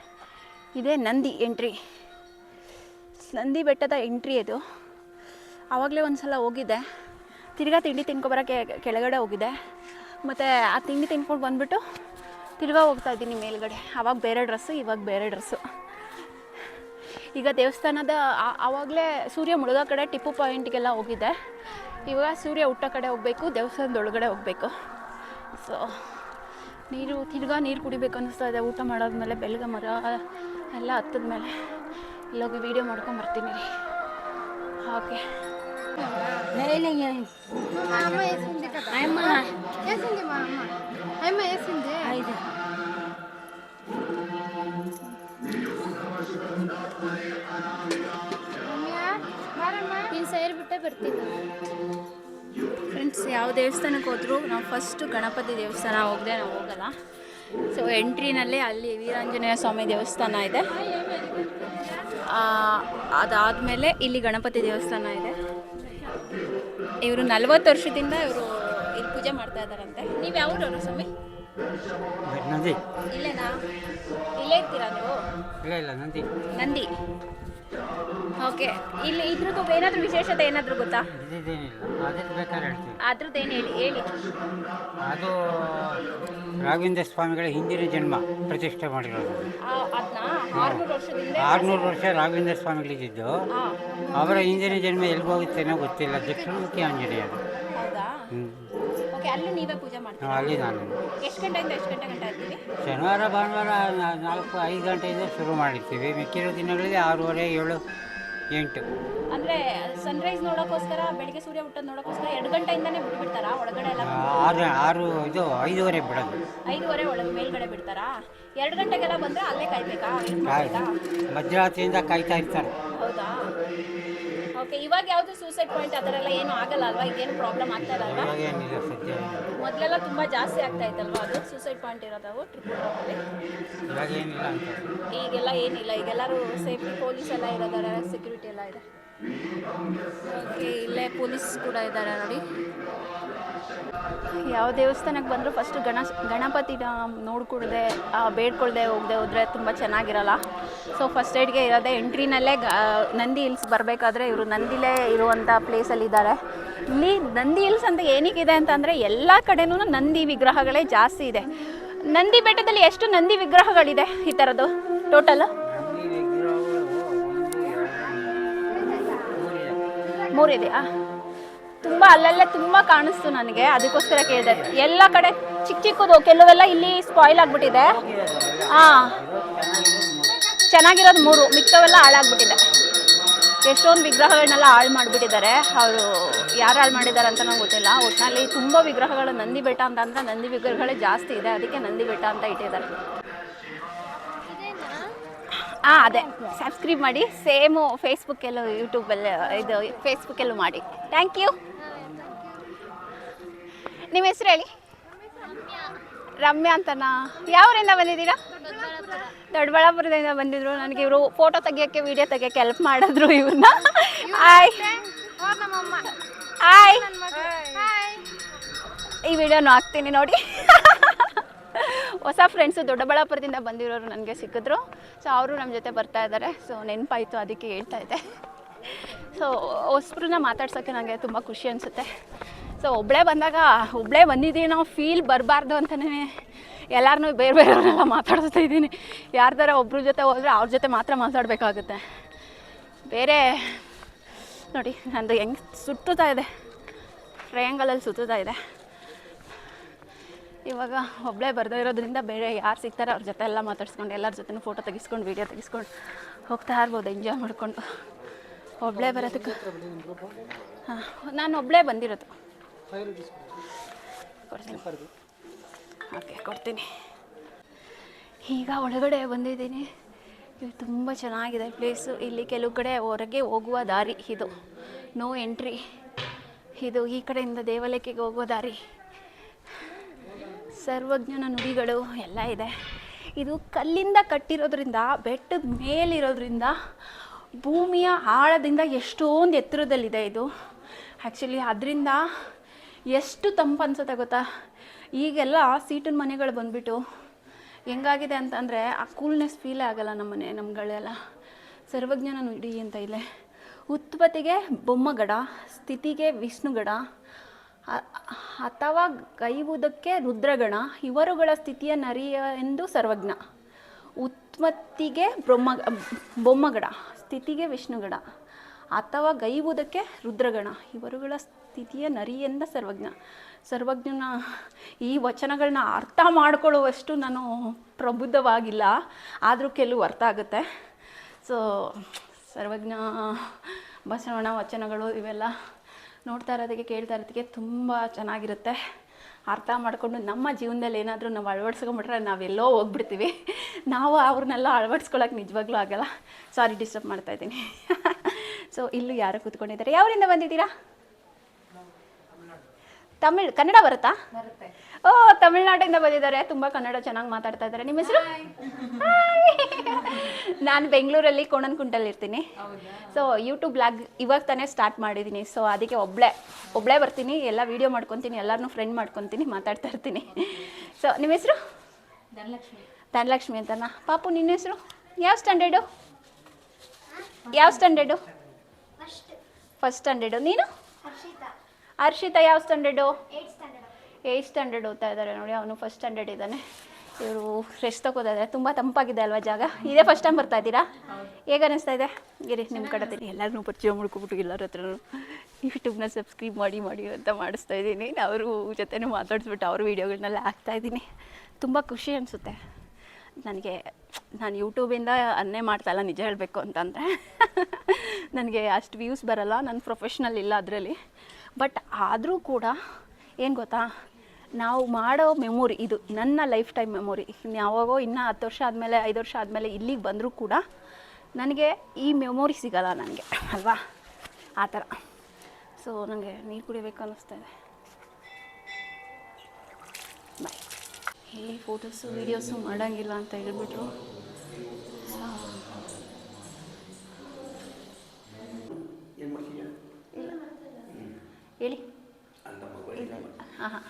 ಇದೇ ನಂದಿ ಎಂಟ್ರಿ ನಂದಿ ಬೆಟ್ಟದ ಎಂಟ್ರಿ ಅದು. ಆವಾಗಲೇ ಒಂದು ಸಲ ಹೋಗಿದ್ದೆ. ತಿರ್ಗಾ ತಿಂಡಿ ತಿನ್ಕೊಬರೋಕ್ಕೆ ಕೆಳಗಡೆ ಹೋಗಿದ್ದೆ. ಮತ್ತು ಆ ತಿಂಡಿ ತಿನ್ಕೊಂಡು ಬಂದುಬಿಟ್ಟು ತಿರ್ಗಾ ಹೋಗ್ತಾ ಇದ್ದೀನಿ ಮೇಲ್ಗಡೆ. ಆವಾಗ ಬೇರೆ ಡ್ರೆಸ್ಸು ಇವಾಗ ಬೇರೆ ಡ್ರೆಸ್ಸು. ಈಗ ದೇವಸ್ಥಾನದ ಆವಾಗಲೇ ಸೂರ್ಯ ಮುಳುಗೋ ಕಡೆ ಟಿಪ್ಪು ಪಾಯಿಂಟ್ಗೆಲ್ಲ ಹೋಗಿದ್ದೆ ಇವಾಗ ಸೂರ್ಯ ಹುಟ್ಟೋ ಕಡೆ ಹೋಗಬೇಕು ದೇವಸ್ಥಾನದ ಒಳಗಡೆ ಹೋಗಬೇಕು. ಸೊ ನೀರು ತಿರ್ಗಾ ನೀರು ಕುಡಿಬೇಕು ಅನ್ನಿಸ್ತಾ ಇದೆ. ಊಟ ಮಾಡಾದ್ಮೇಲೆ ಬೆಳಗ್ಗೆ ಮರ ಎಲ್ಲ ಹತ್ತದ ಮೇಲೆ. ಇಲ್ಲೋಗಿ ವಿಡಿಯೋ ಮಾಡ್ಕೊಂಡು ಬರ್ತೀನಿ ರೀ. ಓಕೆ. అమ్మ వేసింది కదా వేసింది మా అమ్మ అమ్మ వేసింది ನೀನು ಸೇರಿ ಬಿಟ್ಟೆ ಬರ್ತೀನಿ ಫ್ರೆಂಡ್ಸ್ ಯಾವ ದೇವಸ್ಥಾನಕ್ಕೆ ಹೋದ್ರು ನಾವು ಫಸ್ಟು ಗಣಪತಿ ದೇವಸ್ಥಾನ ಹೋಗದೆ ನಾವು ಹೋಗಲ್ಲ ಸೊ ಎಂಟ್ರಿನಲ್ಲೇ ಅಲ್ಲಿ ವೀರಾಂಜನೇಯ ಸ್ವಾಮಿ ದೇವಸ್ಥಾನ ಇದೆ ಅದಾದಮೇಲೆ ಇಲ್ಲಿ ಗಣಪತಿ ದೇವಸ್ಥಾನ ಇದೆ ಇವರು ನಲ್ವತ್ತು ವರ್ಷದಿಂದ ಇವರು ಇಲ್ಲಿ ಪೂಜೆ ಮಾಡ್ತಾ ಇದ್ದಾರಂತೆ. ನೀವು ಯಾವ್ರವರು ಸ್ವಾಮಿ? ನಂದಿ. ಇಲ್ಲೇನಾ? ಇಲ್ಲೇ ಇರ್ತೀರಾ ನೀವು? ಇಲ್ಲ ಇಲ್ಲ ನಂದಿ. ನಂದಿ. ಓಕೆ. ಇಲ್ಲಿ ಇದ್ರದ್ದು ಏನಾದರೂ ವಿಶೇಷತೆ ಏನಾದರೂ ಗೊತ್ತಾ? ಇದೇನಿಲ್ಲ ಬೇಕಾದ್ರೆ ಅದ್ರದ್ದು ಏನು ಹೇಳಿ ಹೇಳಿ. ಅದು ರಾಘವೇಂದ್ರ ಸ್ವಾಮಿಗಳ ಹಿಂದಿನ ಜನ್ಮ ಪ್ರತಿಷ್ಠೆ ಮಾಡಿರೋದು. ಅದನ್ನ ಆರ್ನೂರು ಆರುನೂರು ವರ್ಷ ರಾಘವೇಂದ್ರ ಸ್ವಾಮಿಗಳಿದ್ದು ಅವರ ಹಿಂದಿನ ಜನ್ಮ ಎಲ್ಲಿ ಹೋಗುತ್ತೇನೋ ಗೊತ್ತಿಲ್ಲ. ದಕ್ಷಿಣಮುಖಿ ಆಂಜನೇಯ ಅದು ಹೌದಾ? ಹ್ಞೂ ಓಕೆ ಅಲ್ಲಿ ನೀವೇ ಪೂಜೆ ಮಾಡ್ತೀರಾ? ಅಲ್ಲಿ ನಾನು. ಎಷ್ಟು ಗಂಟೆಯಿಂದ ಎಷ್ಟು ಗಂಟೆ ಗಂಟೆ ಇರ್ತೀವಿ ಶನಿವಾರ ಭಾನುವಾರ ನಾ- ನಾಲ್ಕು ಐದು ಗಂಟೆಯಿಂದ ಶುರು ಮಾಡಿರ್ತೀವಿ. ಮಿಕ್ಕಿರೋ ದಿನಗಳಲ್ಲಿ ಆರೂವರೆ ಏಳು ಎಂಟು. ಅಂದ್ರೆ ಸನ್ರೈಸ್ ನೋಡೋಕ್ಕೋಸ್ಕರ ಬೆಳಿಗ್ಗೆ ಸೂರ್ಯ ಹುಟ್ಟೋದು ನೋಡೋಕ್ಕೋಸ್ಕರ ಎರಡು ಗಂಟೆಯಿಂದಾನೆ ಬಿಟ್ಬಿಡ್ತಾರಾ? ಒಳಗಡೆ ಎಲ್ಲ ಆರು ಆರು ಇದು ಐದೂವರೆ ಬಿಡೋದು. ಐದುವರೆ ಒಳಗೆ ಮೇಲ್ಗಡೆ ಬಿಡ್ತಾರಾ? ಎರಡು ಗಂಟೆಗೆಲ್ಲ ಬಂದ್ರೆ ಅಲ್ಲೇ ಕಾಯ್ಬೇಕಾ. ಮಧ್ಯರಾತ್ರಿಯಿಂದ ಕಾಯ್ತಾ ಇರ್ತಾರೆ. ಹೌದಾ? ಓಕೆ ಇವಾಗ ಯಾವುದು ಸೂಸೈಡ್ ಪಾಯಿಂಟ್ ಆ ಏನು ಆಗಲ್ಲ ಅಲ್ವಾ? ಈಗೇನು ಪ್ರಾಬ್ಲಮ್ ಆಗ್ತಾ ಇಲ್ಲ ಅಲ್ವಾ? ಇವಾಗ ಏನಿಲ್ಲ ಸದ್ಯ ಮೊದಲೆಲ್ಲ ತುಂಬ ಜಾಸ್ತಿ ಆಗ್ತಾ ಇತ್ತಲ್ವಾ ಅದು? ಸೂಸೈಡ್ ಪಾಯಿಂಟ್ ಇರೋದವು ಟ್ರಿಪುರಾದಲ್ಲಿ ಇವಾಗ ಏನಿಲ್ಲ ಅಂತ. ಈಗೆಲ್ಲ ಏನಿಲ್ಲ ಈಗೆಲ್ಲರೂ ಸೇಫ್ಟಿ ಪೊಲೀಸ್ ಎಲ್ಲ ಇರೋದಾರ ಸೆಕ್ಯೂರಿಟಿ ಎಲ್ಲ ಇದೆ. ಓಕೆ ಇಲ್ಲೇ ಪೊಲೀಸ್ ಕೂಡ ಇದ್ದಾರೆ ನೋಡಿ. ಯಾವ ದೇವಸ್ಥಾನಕ್ಕೆ ಬಂದರೂ ಫಸ್ಟು ಗಣ ಗಣಪತಿನ ನೋಡ್ಕೊಳ್ದೆ ಬೇಡ್ಕೊಳ್ದೆ ಹೋಗದೆ ಹೋದರೆ ತುಂಬ ಚೆನ್ನಾಗಿರಲ್ಲ. ಸೊ ಫಸ್ಟ್ ಏಡ್ಗೆ ಇರೋದೇ ಎಂಟ್ರಿನಲ್ಲೇ ಗ ನಂದಿ ಹಿಲ್ಸ್ ಬರಬೇಕಾದ್ರೆ ಇವರು ನಂದಿಲೇ ಇರುವಂಥ ಪ್ಲೇಸಲ್ಲಿದ್ದಾರೆ ಇಲ್ಲಿ ನಂದಿ ಹಿಲ್ಸ್ ಅಂತ ಏನಕ್ಕಿದೆ ಅಂತಂದರೆ ಎಲ್ಲ ಕಡೆನೂ ನಂದಿ ವಿಗ್ರಹಗಳೇ ಜಾಸ್ತಿ ಇದೆ. ನಂದಿ ಬೆಟ್ಟದಲ್ಲಿ ಎಷ್ಟು ನಂದಿ ವಿಗ್ರಹಗಳಿದೆ ಈ ಥರದ್ದು ಟೋಟಲ್ ಮೂರಿದೆಯಾ ತುಂಬ ಅಲ್ಲಲ್ಲೇ ತುಂಬ ಕಾಣಿಸ್ತು ನನಗೆ, ಅದಕ್ಕೋಸ್ಕರ ಕೇಳಿದೆ. ಎಲ್ಲ ಕಡೆ ಚಿಕ್ಕ ಚಿಕ್ಕದು, ಕೆಲವೆಲ್ಲ ಇಲ್ಲಿ ಸ್ಪಾಯ್ಲ್ ಆಗಿಬಿಟ್ಟಿದೆ. ಹಾಂ ಚೆನ್ನಾಗಿರೋದು ಮೂರು ಮಿಕ್ಕವೆಲ್ಲ ಹಾಳಾಗ್ಬಿಟ್ಟಿದೆ. ಎಷ್ಟೊಂದು ವಿಗ್ರಹಗಳನ್ನೆಲ್ಲ ಹಾಳು ಮಾಡಿಬಿಟ್ಟಿದ್ದಾರೆ. ಅವರು ಯಾರು ಹಾಳು ಮಾಡಿದ್ದಾರೆ ಅಂತ ನಂಗೆ ಗೊತ್ತಿಲ್ಲ. ಒಟ್ಟಿನಲ್ಲಿ ತುಂಬ ವಿಗ್ರಹಗಳು ನಂದಿ ಬೆಟ್ಟ ಅಂತ ಅಂದ್ರೆ ನಂದಿ ವಿಗ್ರಹಗಳೇ ಜಾಸ್ತಿ ಇದೆ. ಅದಕ್ಕೆ ನಂದಿ ಬೆಟ್ಟ ಅಂತ ಇಟ್ಟಿದ್ದಾರೆ. ಹಾಂ ಅದೇ. ಸಬ್ಸ್ಕ್ರೈಬ್ ಮಾಡಿ. ಸೇಮು ಫೇಸ್ಬುಕ್ಕಲ್ಲೂ ಯೂಟ್ಯೂಬಲ್ಲಿ ಇದು ಫೇಸ್ಬುಕ್ಕಲ್ಲೂ ಮಾಡಿ. ಥ್ಯಾಂಕ್ ಯು ನಿಮ್ಮ ಹೆಸರು ಹೇಳಿ? ರಮ್ಯಾ ಅಂತನಾ? ಯಾವರಿಂದ ಬಂದಿದ್ದೀರಾ? ದೊಡ್ಡಬಳ್ಳಾಪುರದಿಂದ ಬಂದಿದ್ರು. ನನಗೆ ಇವರು ಫೋಟೋ ತೆಗಿಯೋಕ್ಕೆ ವಿಡಿಯೋ ತೆಗಿಯೋಕ್ಕೆ ಹೆಲ್ಪ್ ಮಾಡಿದ್ರು ಇವ್ರನ್ನ. ಹಾಯ್ ಹಾಯ್ ಈ ವಿಡಿಯೋನು ಹಾಕ್ತೀನಿ ನೋಡಿ. ಹೊಸ ಫ್ರೆಂಡ್ಸು ದೊಡ್ಡಬಳ್ಳಾಪುರದಿಂದ ಬಂದಿರೋರು ನನಗೆ ಸಿಕ್ಕಿದ್ರು. ಸೊ ಅವರು ನಮ್ಮ ಜೊತೆ ಬರ್ತಾ ಇದ್ದಾರೆ. ಸೊ ನೆನಪಾಯಿತು ಅದಕ್ಕೆ ಹೇಳ್ತಾ ಇದ್ದೆ. ಸೊ ಹೊಸಬ್ರನ್ನ ಮಾತಾಡ್ಸೋಕ್ಕೆ ನನಗೆ ತುಂಬ ಖುಷಿ ಅನಿಸುತ್ತೆ. ಸೊ ಒಬ್ಬಳೇ ಬಂದಾಗ ಒಬ್ಬಳೇ ಬಂದಿದ್ದೀವಿ ನಾವು ಫೀಲ್ ಬರಬಾರ್ದು ಅಂತಲೇ ಎಲ್ಲರನ್ನೂ ಬೇರೆ ಬೇರೆಯವ್ರನ್ನೆಲ್ಲ ಮಾತಾಡಿಸ್ತಾ ಇದ್ದೀನಿ. ಯಾರ್ದಾರ ಒಬ್ಬರ ಜೊತೆ ಹೋದರೆ ಅವ್ರ ಜೊತೆ ಮಾತ್ರ ಮಾತಾಡಬೇಕಾಗುತ್ತೆ. ಬೇರೆ, ನೋಡಿ, ನಂದು ಹೆಂಗೆ ಸುತ್ತುತ್ತಾ ಇದೆ. ಟ್ರಯಾಂಗಲಲ್ಲಿ ಸುತ್ತುತ್ತಾ ಇದೆ. ಇವಾಗ ಒಬ್ಬಳೇ ಬರ್ದೇ ಇರೋದ್ರಿಂದ ಬೇರೆ ಯಾರು ಸಿಗ್ತಾರೆ ಅವ್ರ ಜೊತೆ ಎಲ್ಲ ಮಾತಾಡ್ಸ್ಕೊಂಡು, ಎಲ್ಲರ ಜೊತೆ ಫೋಟೋ ತೆಗಿಸ್ಕೊಂಡು ವೀಡಿಯೋ ತೆಗಿಸ್ಕೊಂಡು ಹೋಗ್ತಾ ಇರ್ಬೋದು ಎಂಜಾಯ್ ಮಾಡಿಕೊಂಡು. ಒಬ್ಬಳೇ ಬರೋದಕ್ಕೆ. ಹಾಂ, ನಾನು ಒಬ್ಬಳೇ ಬಂದಿರೋದು. ಕೊಡ್ತೀನಿ. ಓಕೆ ಕೊಡ್ತೀನಿ. ಈಗ ಒಳಗಡೆ ಬಂದಿದ್ದೀನಿ. ಇಲ್ಲಿ ತುಂಬ ಚೆನ್ನಾಗಿದೆ ಪ್ಲೇಸು ಇಲ್ಲಿ ಕೆಲವು ಕಡೆ ಹೊರಗೆ ಹೋಗುವ ದಾರಿ ಇದು. ನೋ ಎಂಟ್ರಿ ಇದು ಈ ಕಡೆಯಿಂದ ದೇವಾಲಯಕ್ಕೆ ಹೋಗುವ ದಾರಿ. ಸರ್ವಜ್ಞನ ನುಡಿಗಳು ಎಲ್ಲ ಇದೆ. ಇದು ಕಲ್ಲಿಂದ ಕಟ್ಟಿರೋದ್ರಿಂದ ಬೆಟ್ಟದ ಮೇಲಿರೋದ್ರಿಂದ ಭೂಮಿಯ ಆಳದಿಂದ ಎಷ್ಟೊಂದು ಎತ್ತರದಲ್ಲಿದೆ ಇದು. ಆ್ಯಕ್ಚುಲಿ ಅದರಿಂದ ಎಷ್ಟು ತಂಪು ಅನ್ಸುತ್ತೆ ಗೊತ್ತಾ? ಈಗೆಲ್ಲ ಸೀಟಿನ ಮನೆಗಳು ಬಂದುಬಿಟ್ಟು ಹೆಂಗಾಗಿದೆ ಅಂತಂದರೆ ಆ ಕೂಲ್ನೆಸ್ ಫೀಲೇ ಆಗಲ್ಲ ನಮ್ಮ ಮನೆ ನಮ್ಮಗಳೆಲ್ಲ ಸರ್ವಜ್ಞನ ನುಡಿ ಅಂತ ಇದೆ ಉತ್ಪತ್ತಿಗೆ ಬೊಮ್ಮಗಡ, ಸ್ಥಿತಿಗೆ ವಿಷ್ಣುಗಡ ಅಥವಾ ಕೈವುದಕ್ಕೆ ರುದ್ರಗಣ, ಇವರುಗಳ ಸ್ಥಿತಿಯ ನರಿಯ ಎಂದು ಸರ್ವಜ್ಞ. ಉತ್ಪತ್ತಿಗೆ ಬ್ರಹ್ಮ, ಬೊಮ್ಮಗಡ, ಸ್ಥಿತಿಗೆ ವಿಷ್ಣುಗಡ. ಅಥವಾ ಗೈವುದಕ್ಕೆ ರುದ್ರಗಣ. ಇವರುಗಳ ಸ್ಥಿತಿಯ ನರಿಯೆಂದ ಸರ್ವಜ್ಞ. ಸರ್ವಜ್ಞನ ಈ ವಚನಗಳನ್ನ ಅರ್ಥ ಮಾಡ್ಕೊಳ್ಳುವಷ್ಟು ನಾನು ಪ್ರಬುದ್ಧವಾಗಿಲ್ಲ. ಆದರೂ ಕೆಲವು ಅರ್ಥ ಆಗುತ್ತೆ. ಸೊ ಸರ್ವಜ್ಞ, ಬಸವಣ್ಣ ವಚನಗಳು ಇವೆಲ್ಲ ನೋಡ್ತಾ ಇರೋದಕ್ಕೆ, ಕೇಳ್ತಾ ಇರೋದಕ್ಕೆ ತುಂಬ ಚೆನ್ನಾಗಿರುತ್ತೆ. ಅರ್ಥ ಮಾಡಿಕೊಂಡು ನಮ್ಮ ಜೀವನದಲ್ಲಿ ಏನಾದರೂ ನಾವು ಅಳವಡಿಸ್ಕೊಂಬಿಟ್ರೆ ನಾವೆಲ್ಲೋ ಹೋಗ್ಬಿಡ್ತೀವಿ. ನಾವು ಅವ್ರನ್ನೆಲ್ಲ ಅಳವಡಿಸ್ಕೊಳಕ್ಕೆ ನಿಜವಾಗ್ಲೂ ಆಗಲ್ಲ. ಸಾರಿ ಡಿಸ್ಟರ್ಬ್ ಮಾಡ್ತಾ ಇದ್ದೀನಿ. ಸೊ ಇಲ್ಲೂ ಯಾರು ಕೂತ್ಕೊಂಡಿದ್ದಾರೆ. ಯಾವರಿಂದ ಬಂದಿದ್ದೀರಾ? ತಮಿಳ್ ಕನ್ನಡ ಬರುತ್ತಾ? ಓ ತಮಿಳ್ನಾಡಿಂದ ಬಂದಿದ್ದಾರೆ. ತುಂಬಾ ಕನ್ನಡ ಚೆನ್ನಾಗಿ ಮಾತಾಡ್ತಾ ಇದ್ದಾರೆ. ನಿಮ್ಮ ಹೆಸರು? ನಾನು ಬೆಂಗಳೂರಲ್ಲಿ ಕೋಣನ್ಕುಂಟಲ್ಲಿ ಇರ್ತೀನಿ. ಸೊ ಯೂಟ್ಯೂಬ್ ಬ್ಲಾಗ್ ಇವಾಗ ತಾನೇ ಸ್ಟಾರ್ಟ್ ಮಾಡಿದ್ದೀನಿ ಸೊ ಅದಕ್ಕೆ ಒಬ್ಳೆ ಒಬ್ಳೆ ಬರ್ತೀನಿ. ಎಲ್ಲ ವೀಡಿಯೋ ಮಾಡ್ಕೊತೀನಿ. ಎಲ್ಲರನ್ನೂ ಫ್ರೆಂಡ್ ಮಾಡ್ಕೊತೀನಿ. ಮಾತಾಡ್ತಾ ಇರ್ತೀನಿ. ಸೊ ನಿಮ್ಮ ಹೆಸರು? ಧನಲಕ್ಷ್ಮಿ. ಅಂತನಾ? ಪಾಪು ನಿನ್ನ ಹೆಸರು? ಯಾವ ಸ್ಟ್ಯಾಂಡರ್ಡು ಯಾವ ಸ್ಟ್ಯಾಂಡರ್ಡು ಫಸ್ಟ್ ಸ್ಟ್ಯಾಂಡರ್ಡು ನೀನು? ಹರ್ಷಿತಾ. ಯಾವ ಸ್ಟ್ಯಾಂಡರ್ಡು ಏಯ್ಟ್ ಸ್ಟ್ಯಾಂಡರ್ಡ್ ಓದ್ತಾ ಇದ್ದಾರೆ ನೋಡಿ ಅವನು ಫಸ್ಟ್ ಸ್ಟ್ಯಾಂಡರ್ಡ್ ಇದ್ದಾನೆ. ಇವರು ಫ್ರೆಶ್ ತಗೋತಾ ಇದ್ದಾರೆ ತುಂಬ ತಂಪಾಗಿದೆ ಅಲ್ವಾ ಜಾಗ? ಇದೇ ಫಸ್ಟ್ ಟೈಮ್ ಬರ್ತಾ ಇದ್ದೀರಾ? ಹೇಗೆ ಅನಿಸ್ತಾ ಇದೆ? ಇರಿ ನಿಮ್ಮ ಕಡೆ ತಿನ್ನಿ. ಎಲ್ಲರನ್ನೂ ಪರಿಚಯ ಮಾಡ್ಕೊಬಿಟ್ಟು ಎಲ್ಲರ ಹತ್ರ ಯೂಟ್ಯೂಬ್ನ ಸಬ್ಸ್ಕ್ರೈಬ್ ಮಾಡಿ ಮಾಡಿ ಅಂತ ಮಾಡಿಸ್ತಾ ಇದ್ದೀನಿ. ಅವರು ಜೊತೆನೂ ಮಾತಾಡಿಸ್ಬಿಟ್ಟು ಅವ್ರ ವೀಡಿಯೋಗಳನ್ನೆಲ್ಲ ಹಾಕ್ತಾ ಇದ್ದೀನಿ. ತುಂಬ ಖುಷಿ ಅನಿಸುತ್ತೆ. ನನಗೆ ನಾನು ಯೂಟ್ಯೂಬಿಂದ ಅನ್ನೇ ಮಾಡ್ತಾಯಿಲ್ಲ ನಿಜ ಹೇಳಬೇಕು ಅಂತಂದರೆ. ನನಗೆ ಅಷ್ಟು ವ್ಯೂಸ್ ಬರಲ್ಲ ನನ್ನ ಪ್ರೊಫೆಷ್ನಲ್ ಇಲ್ಲ ಅದರಲ್ಲಿ. ಬಟ್ ಆದರೂ ಕೂಡ ಏನು ಗೊತ್ತಾ? ನಾವು ಮಾಡೋ ಮೆಮೊರಿ ಇದು ನನ್ನ ಲೈಫ್ ಟೈಮ್ ಮೆಮೊರಿ ಯಾವಾಗೋ ಇನ್ನೂ ಹತ್ತು ವರ್ಷ ಆದಮೇಲೆ, ಐದು ವರ್ಷ ಆದಮೇಲೆ ಇಲ್ಲಿಗೆ ಬಂದರೂ ಕೂಡ ನನಗೆ ಈ ಮೆಮೊರಿ ಸಿಗಲ್ಲ ನನಗೆ, ಅಲ್ವಾ? ಆ ಥರ. ಸೊ ನನಗೆ ನೀರು ಕುಡಿಬೇಕು ಅನ್ನಿಸ್ತಾ ಇದೆ. ಬಾಯ್ ಇಲ್ಲಿ ಫೋಟೋಸು ವೀಡಿಯೋಸು ಮಾಡೋಂಗಿಲ್ಲ ಅಂತ ಹೇಳ್ಬಿಟ್ರು. ಹೇಳಿ. ಹಾಂ ಹಾಂ.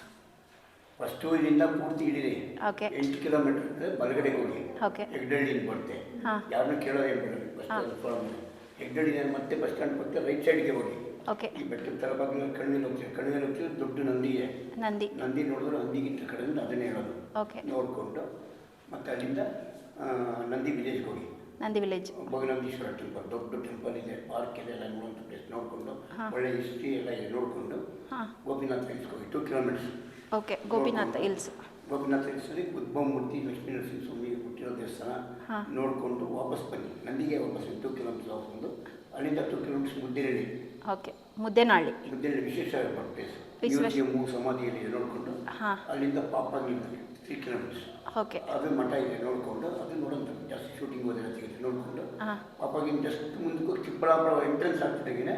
ಫಸ್ಟು ಇಲ್ಲಿಂದ ಪೂರ್ತಿ ಹಿಡೀರಿ ಓಕೆ ಎಂಟು ಕಿಲೋಮೀಟರ್ ಬಲಗಡೆಗೆ ಹೋಗಿ. ಓಕೆ ಹೆಗ್ಡಳ್ಳಿ ಬರುತ್ತೆ. ಹಾಂ. ಯಾರನ್ನೂ ಕೇಳೋದೇ ಬೇಡ. ಫಸ್ಟ್ ಸ್ಟ್ಯಾಂಡ್ ಮಾಡಿ ಮತ್ತೆ ಬಸ್ ಸ್ಟ್ಯಾಂಡ್ ಕೊಟ್ಟು ರೈಟ್ ಸೈಡ್ಗೆ ಹೋಗಿ. ಓಕೆ ಈ ಬೆಟ್ಟದ ತಲಭಾಗದಲ್ಲಿ ಕಣ್ಣಿಗೆ ಹೋಗ್ತೀವಿ ಕಣ್ಣಿನ ಹೋಗ್ತೀವಿ ದೊಡ್ಡ ನಂದಿ ಇದೆ ನಂದಿ. ನಂದಿ ನೋಡಿದ್ರೆ ನಂದಿಗಿಂತ ಕಡೆಯಿಂದ ಅದನ್ನೇ ಹೇಳೋದು. ಓಕೆ ನೋಡಿಕೊಂಡು ಮತ್ತೆ ಅಲ್ಲಿಂದ ನಂದಿ ವಿಲೇಜ್ಗೆ ಹೋಗಿ. ನಂದಿ ವಿಲೇಜ್ ಭಗನಂದೀಶ್ವರ ಟೆಂಪಲ್ ದೊಡ್ಡ ಟೆಂಪಲ್ ಇದೆ. ಪಾರ್ಕ್ ಇದೆ ಎಲ್ಲ ನೋಡುವಂಥ ಪ್ಲೇಸ್ ನೋಡಿಕೊಂಡು. ಒಳ್ಳೆ ಹಿಸ್ಟ್ರಿ ಎಲ್ಲ ಇದೆ ನೋಡಿಕೊಂಡು ಗೋಪಿನಾಥ್ ಹಿಲ್ಸ್ಗೆ ಹೋಗಿ two kilometres okay Gopinatha hills Gopinatha ಹಿಲ್ಸಲ್ಲಿ ಉದ್ಭವಮೂರ್ತಿ ಲಕ್ಷ್ಮೀ ನರಸಿಂಹ ಸ್ವಾಮಿ ಹುಟ್ಟಿರೋ ದೇವಸ್ಥಾನ. ನೋಡಿಕೊಂಡು ವಾಪಸ್ ಬನ್ನಿ. ನಂದಿಗೆ ವಾಪಸ್ ಟೂ ಕಿಲೋಮೀಟರ್ ವಾಪಸ್ ಬಂದು ಅಲ್ಲಿಂದ two kilometres Muddenahalli okay. Muddenahalli. Muddenahalli ವಿಶೇಷ ಪ್ಲೇಸ್ ಮ್ಯೂಸಿಯಮ್ಮು ಸಮಾಧಿಯಲ್ಲಿ ನೋಡಿಕೊಂಡು ಅಲ್ಲಿಂದ ಅಲ್ಲಿಂದ ಪಾಪಂಗಿಂದ ತ್ರೀ ಕಿಲೋಮೀಟರ್ಸ್ ಓಕೆ. ಅದು ಮಠ ಇದೆ ನೋಡಿಕೊಂಡು ಅದು ನೋಡೋಂಥ ಜಾಸ್ತಿ ಶೂಟಿಂಗ್ ಹೋದ ಸಿಗುತ್ತೆ ನೋಡಿಕೊಂಡು ಪಾಪಾಗಿನ ಜಸ್ಟ್ ಮುಂದಕ್ಕೆ ಚಿಕ್ಕಬಳ್ಳಾಪುರ ಎಂಟ್ರೆನ್ಸ್ ಆಗ್ತಿದ್ದಾಗೆ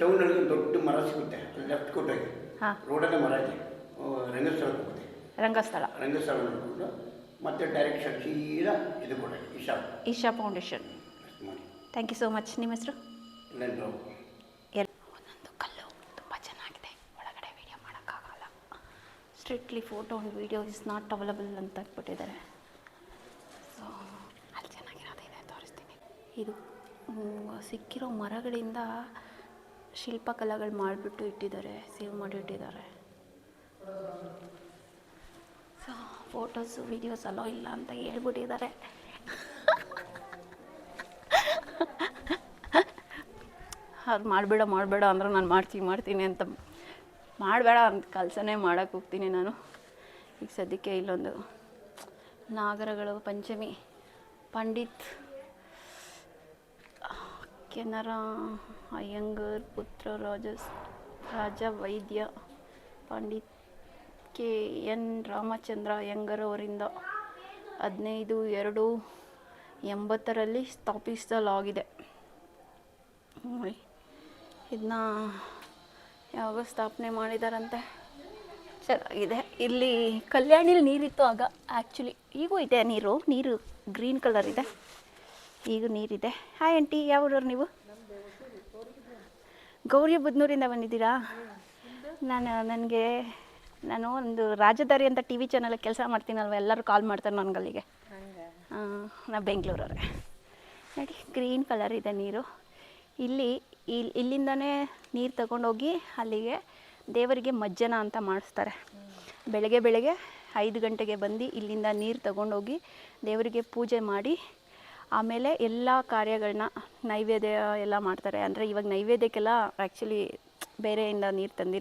ಟೌನಲ್ಲಿ ಅಲ್ಲಿ ದೊಡ್ಡ ಮರ ಸಿಗುತ್ತೆ. ಅಲ್ಲಿ ಲೆಫ್ಟ್ ಕೊಟ್ಟಾಗಿ ರೋಡಲ್ಲೇ ಮರ ಇದೆ. ರಂಗಸ್ಥಳಕ್ಕೆ ಹೋಗುತ್ತೆ. ರಂಗಸ್ಥಳ. ರಂಗಸ್ಥಳ ನೋಡಿಕೊಂಡು ಮತ್ತೆ ಡೈರೆಕ್ಷನ್ ಸೀದಾ ಇದು ಕೊಡ ಇಶಾ ಈಶಾ ಫೌಂಡೇಶನ್ ಮಾಡಿ. ಥ್ಯಾಂಕ್ ಯು ಸೋ ಮಚ್ ನಿಮ್ಮ ಹೆಸರು? ಎಲ್ಲ ಎಲ್ ಒಂದೊಂದು ಕಲ್ಲು. ತುಂಬ ಚೆನ್ನಾಗಿದೆ. ಒಳಗಡೆ ವೀಡಿಯೋ ಮಾಡೋಕ್ಕಾಗಲ್ಲ. Strictly photo and video is not available ಅಂತ ಹಾಕ್ಬಿಟ್ಟಿದ್ದಾರೆ ಸೊ ಅಲ್ಲಿ ಚೆನ್ನಾಗಿರೋದಿದೆ ತೋರಿಸ್ತೀನಿ. ಇದು ಸಿಕ್ಕಿರೋ ಮರಗಳಿಂದ ಶಿಲ್ಪಕಲೆಗಳು ಮಾಡಿಬಿಟ್ಟು ಇಟ್ಟಿದ್ದಾರೆ ಸೇವ್ ಮಾಡಿ ಇಟ್ಟಿದ್ದಾರೆ. ಸೊ ಫೋಟೋಸು, ವೀಡಿಯೋಸ್ ಅಲೋ ಇಲ್ಲ ಅಂತ ಹೇಳ್ಬಿಟ್ಟಿದ್ದಾರೆ. ಅದು ಮಾಡಬೇಡ ಮಾಡಬೇಡ ಅಂದ್ರೆ ನಾನು ಮಾಡ್ತೀನಿ ಮಾಡ್ತೀನಿ ಅಂತ ಮಾಡಬೇಡ ಅಂತ ಕೆಲಸನೇ ಮಾಡೋಕ್ಕೆ ಹೋಗ್ತೀನಿ ನಾನು. ಈಗ ಸದ್ಯಕ್ಕೆ ಇಲ್ಲೊಂದು ನಾಗರಗಳು, ಪಂಚಮಿ, ಪಂಡಿತ್, ಕೆನರ, ಅಯ್ಯಂಗರ್, ಪುತ್ರ ರಾಜ ರಾಜ, ವೈದ್ಯ, ಪಂಡಿತ್ ಕೆ ಎನ್ ರಾಮಚಂದ್ರ ಯಂಗರ್ ಅವರಿಂದ ಹದಿನೈದು ಎರಡು ಎಂಬತ್ತರಲ್ಲಿ ಸ್ಥಾಪಿಸಲಾಗಿದೆ. ಇದನ್ನ ಯಾವಾಗ ಸ್ಥಾಪನೆ ಮಾಡಿದಾರಂತೆ? ಚೆನ್ನಾಗಿದೆ. ಇಲ್ಲಿ ಕಲ್ಯಾಣಿಲಿ ನೀರಿತ್ತು ಆಗ ಆ್ಯಕ್ಚುಲಿ ಈಗೂ ಇದೆ ನೀರು. ನೀರು ಗ್ರೀನ್ ಕಲರ್ ಇದೆ. ಈಗ ನೀರಿದೆ. ಹಾಯ್ ಆಂಟಿ ಯಾವ ಊರವ್ರು ನೀವು? ಗೌರಿ ಬುದ್ನೂರಿಂದ ಬಂದಿದ್ದೀರಾ? ನಾನು, ನನಗೆ ನಾನು ಒಂದು ರಾಜಧಾರಿ ಅಂತ ಟಿ ವಿ ಚಾನಲ್ ಕೆಲಸ ಮಾಡ್ತೀನಲ್ವ? ಎಲ್ಲರೂ ಕಾಲ್ ಮಾಡ್ತಾರೆ ನನಗೆ ಅಲ್ಲಿಗೆ ನಾ ಬೆಂಗಳೂರವ್ರೆ. ನೋಡಿ ಗ್ರೀನ್ ಕಲರ್ ಇದೆ ನೀರು. ಇಲ್ಲಿ ಇಲ್ಲಿ ಇಲ್ಲಿಂದನೇ ನೀರು ತಗೊಂಡೋಗಿ ಅಲ್ಲಿಗೆ ದೇವರಿಗೆ ಮಜ್ಜನ ಅಂತ ಮಾಡಿಸ್ತಾರೆ. ಬೆಳಗ್ಗೆ ಬೆಳಗ್ಗೆ ಐದು ಗಂಟೆಗೆ ಬಂದು ಇಲ್ಲಿಂದ ನೀರು ತಗೊಂಡೋಗಿ ದೇವರಿಗೆ ಪೂಜೆ ಮಾಡಿ ಆಮೇಲೆ ಎಲ್ಲ ಕಾರ್ಯಗಳನ್ನ ನೈವೇದ್ಯ ಎಲ್ಲ ಮಾಡ್ತಾರೆ. ಅಂದರೆ ಇವಾಗ ನೈವೇದ್ಯಕ್ಕೆಲ್ಲ ಆ್ಯಕ್ಚುಲಿ ಬೇರೆಯಿಂದ ನೀರು ತಂದಿರ್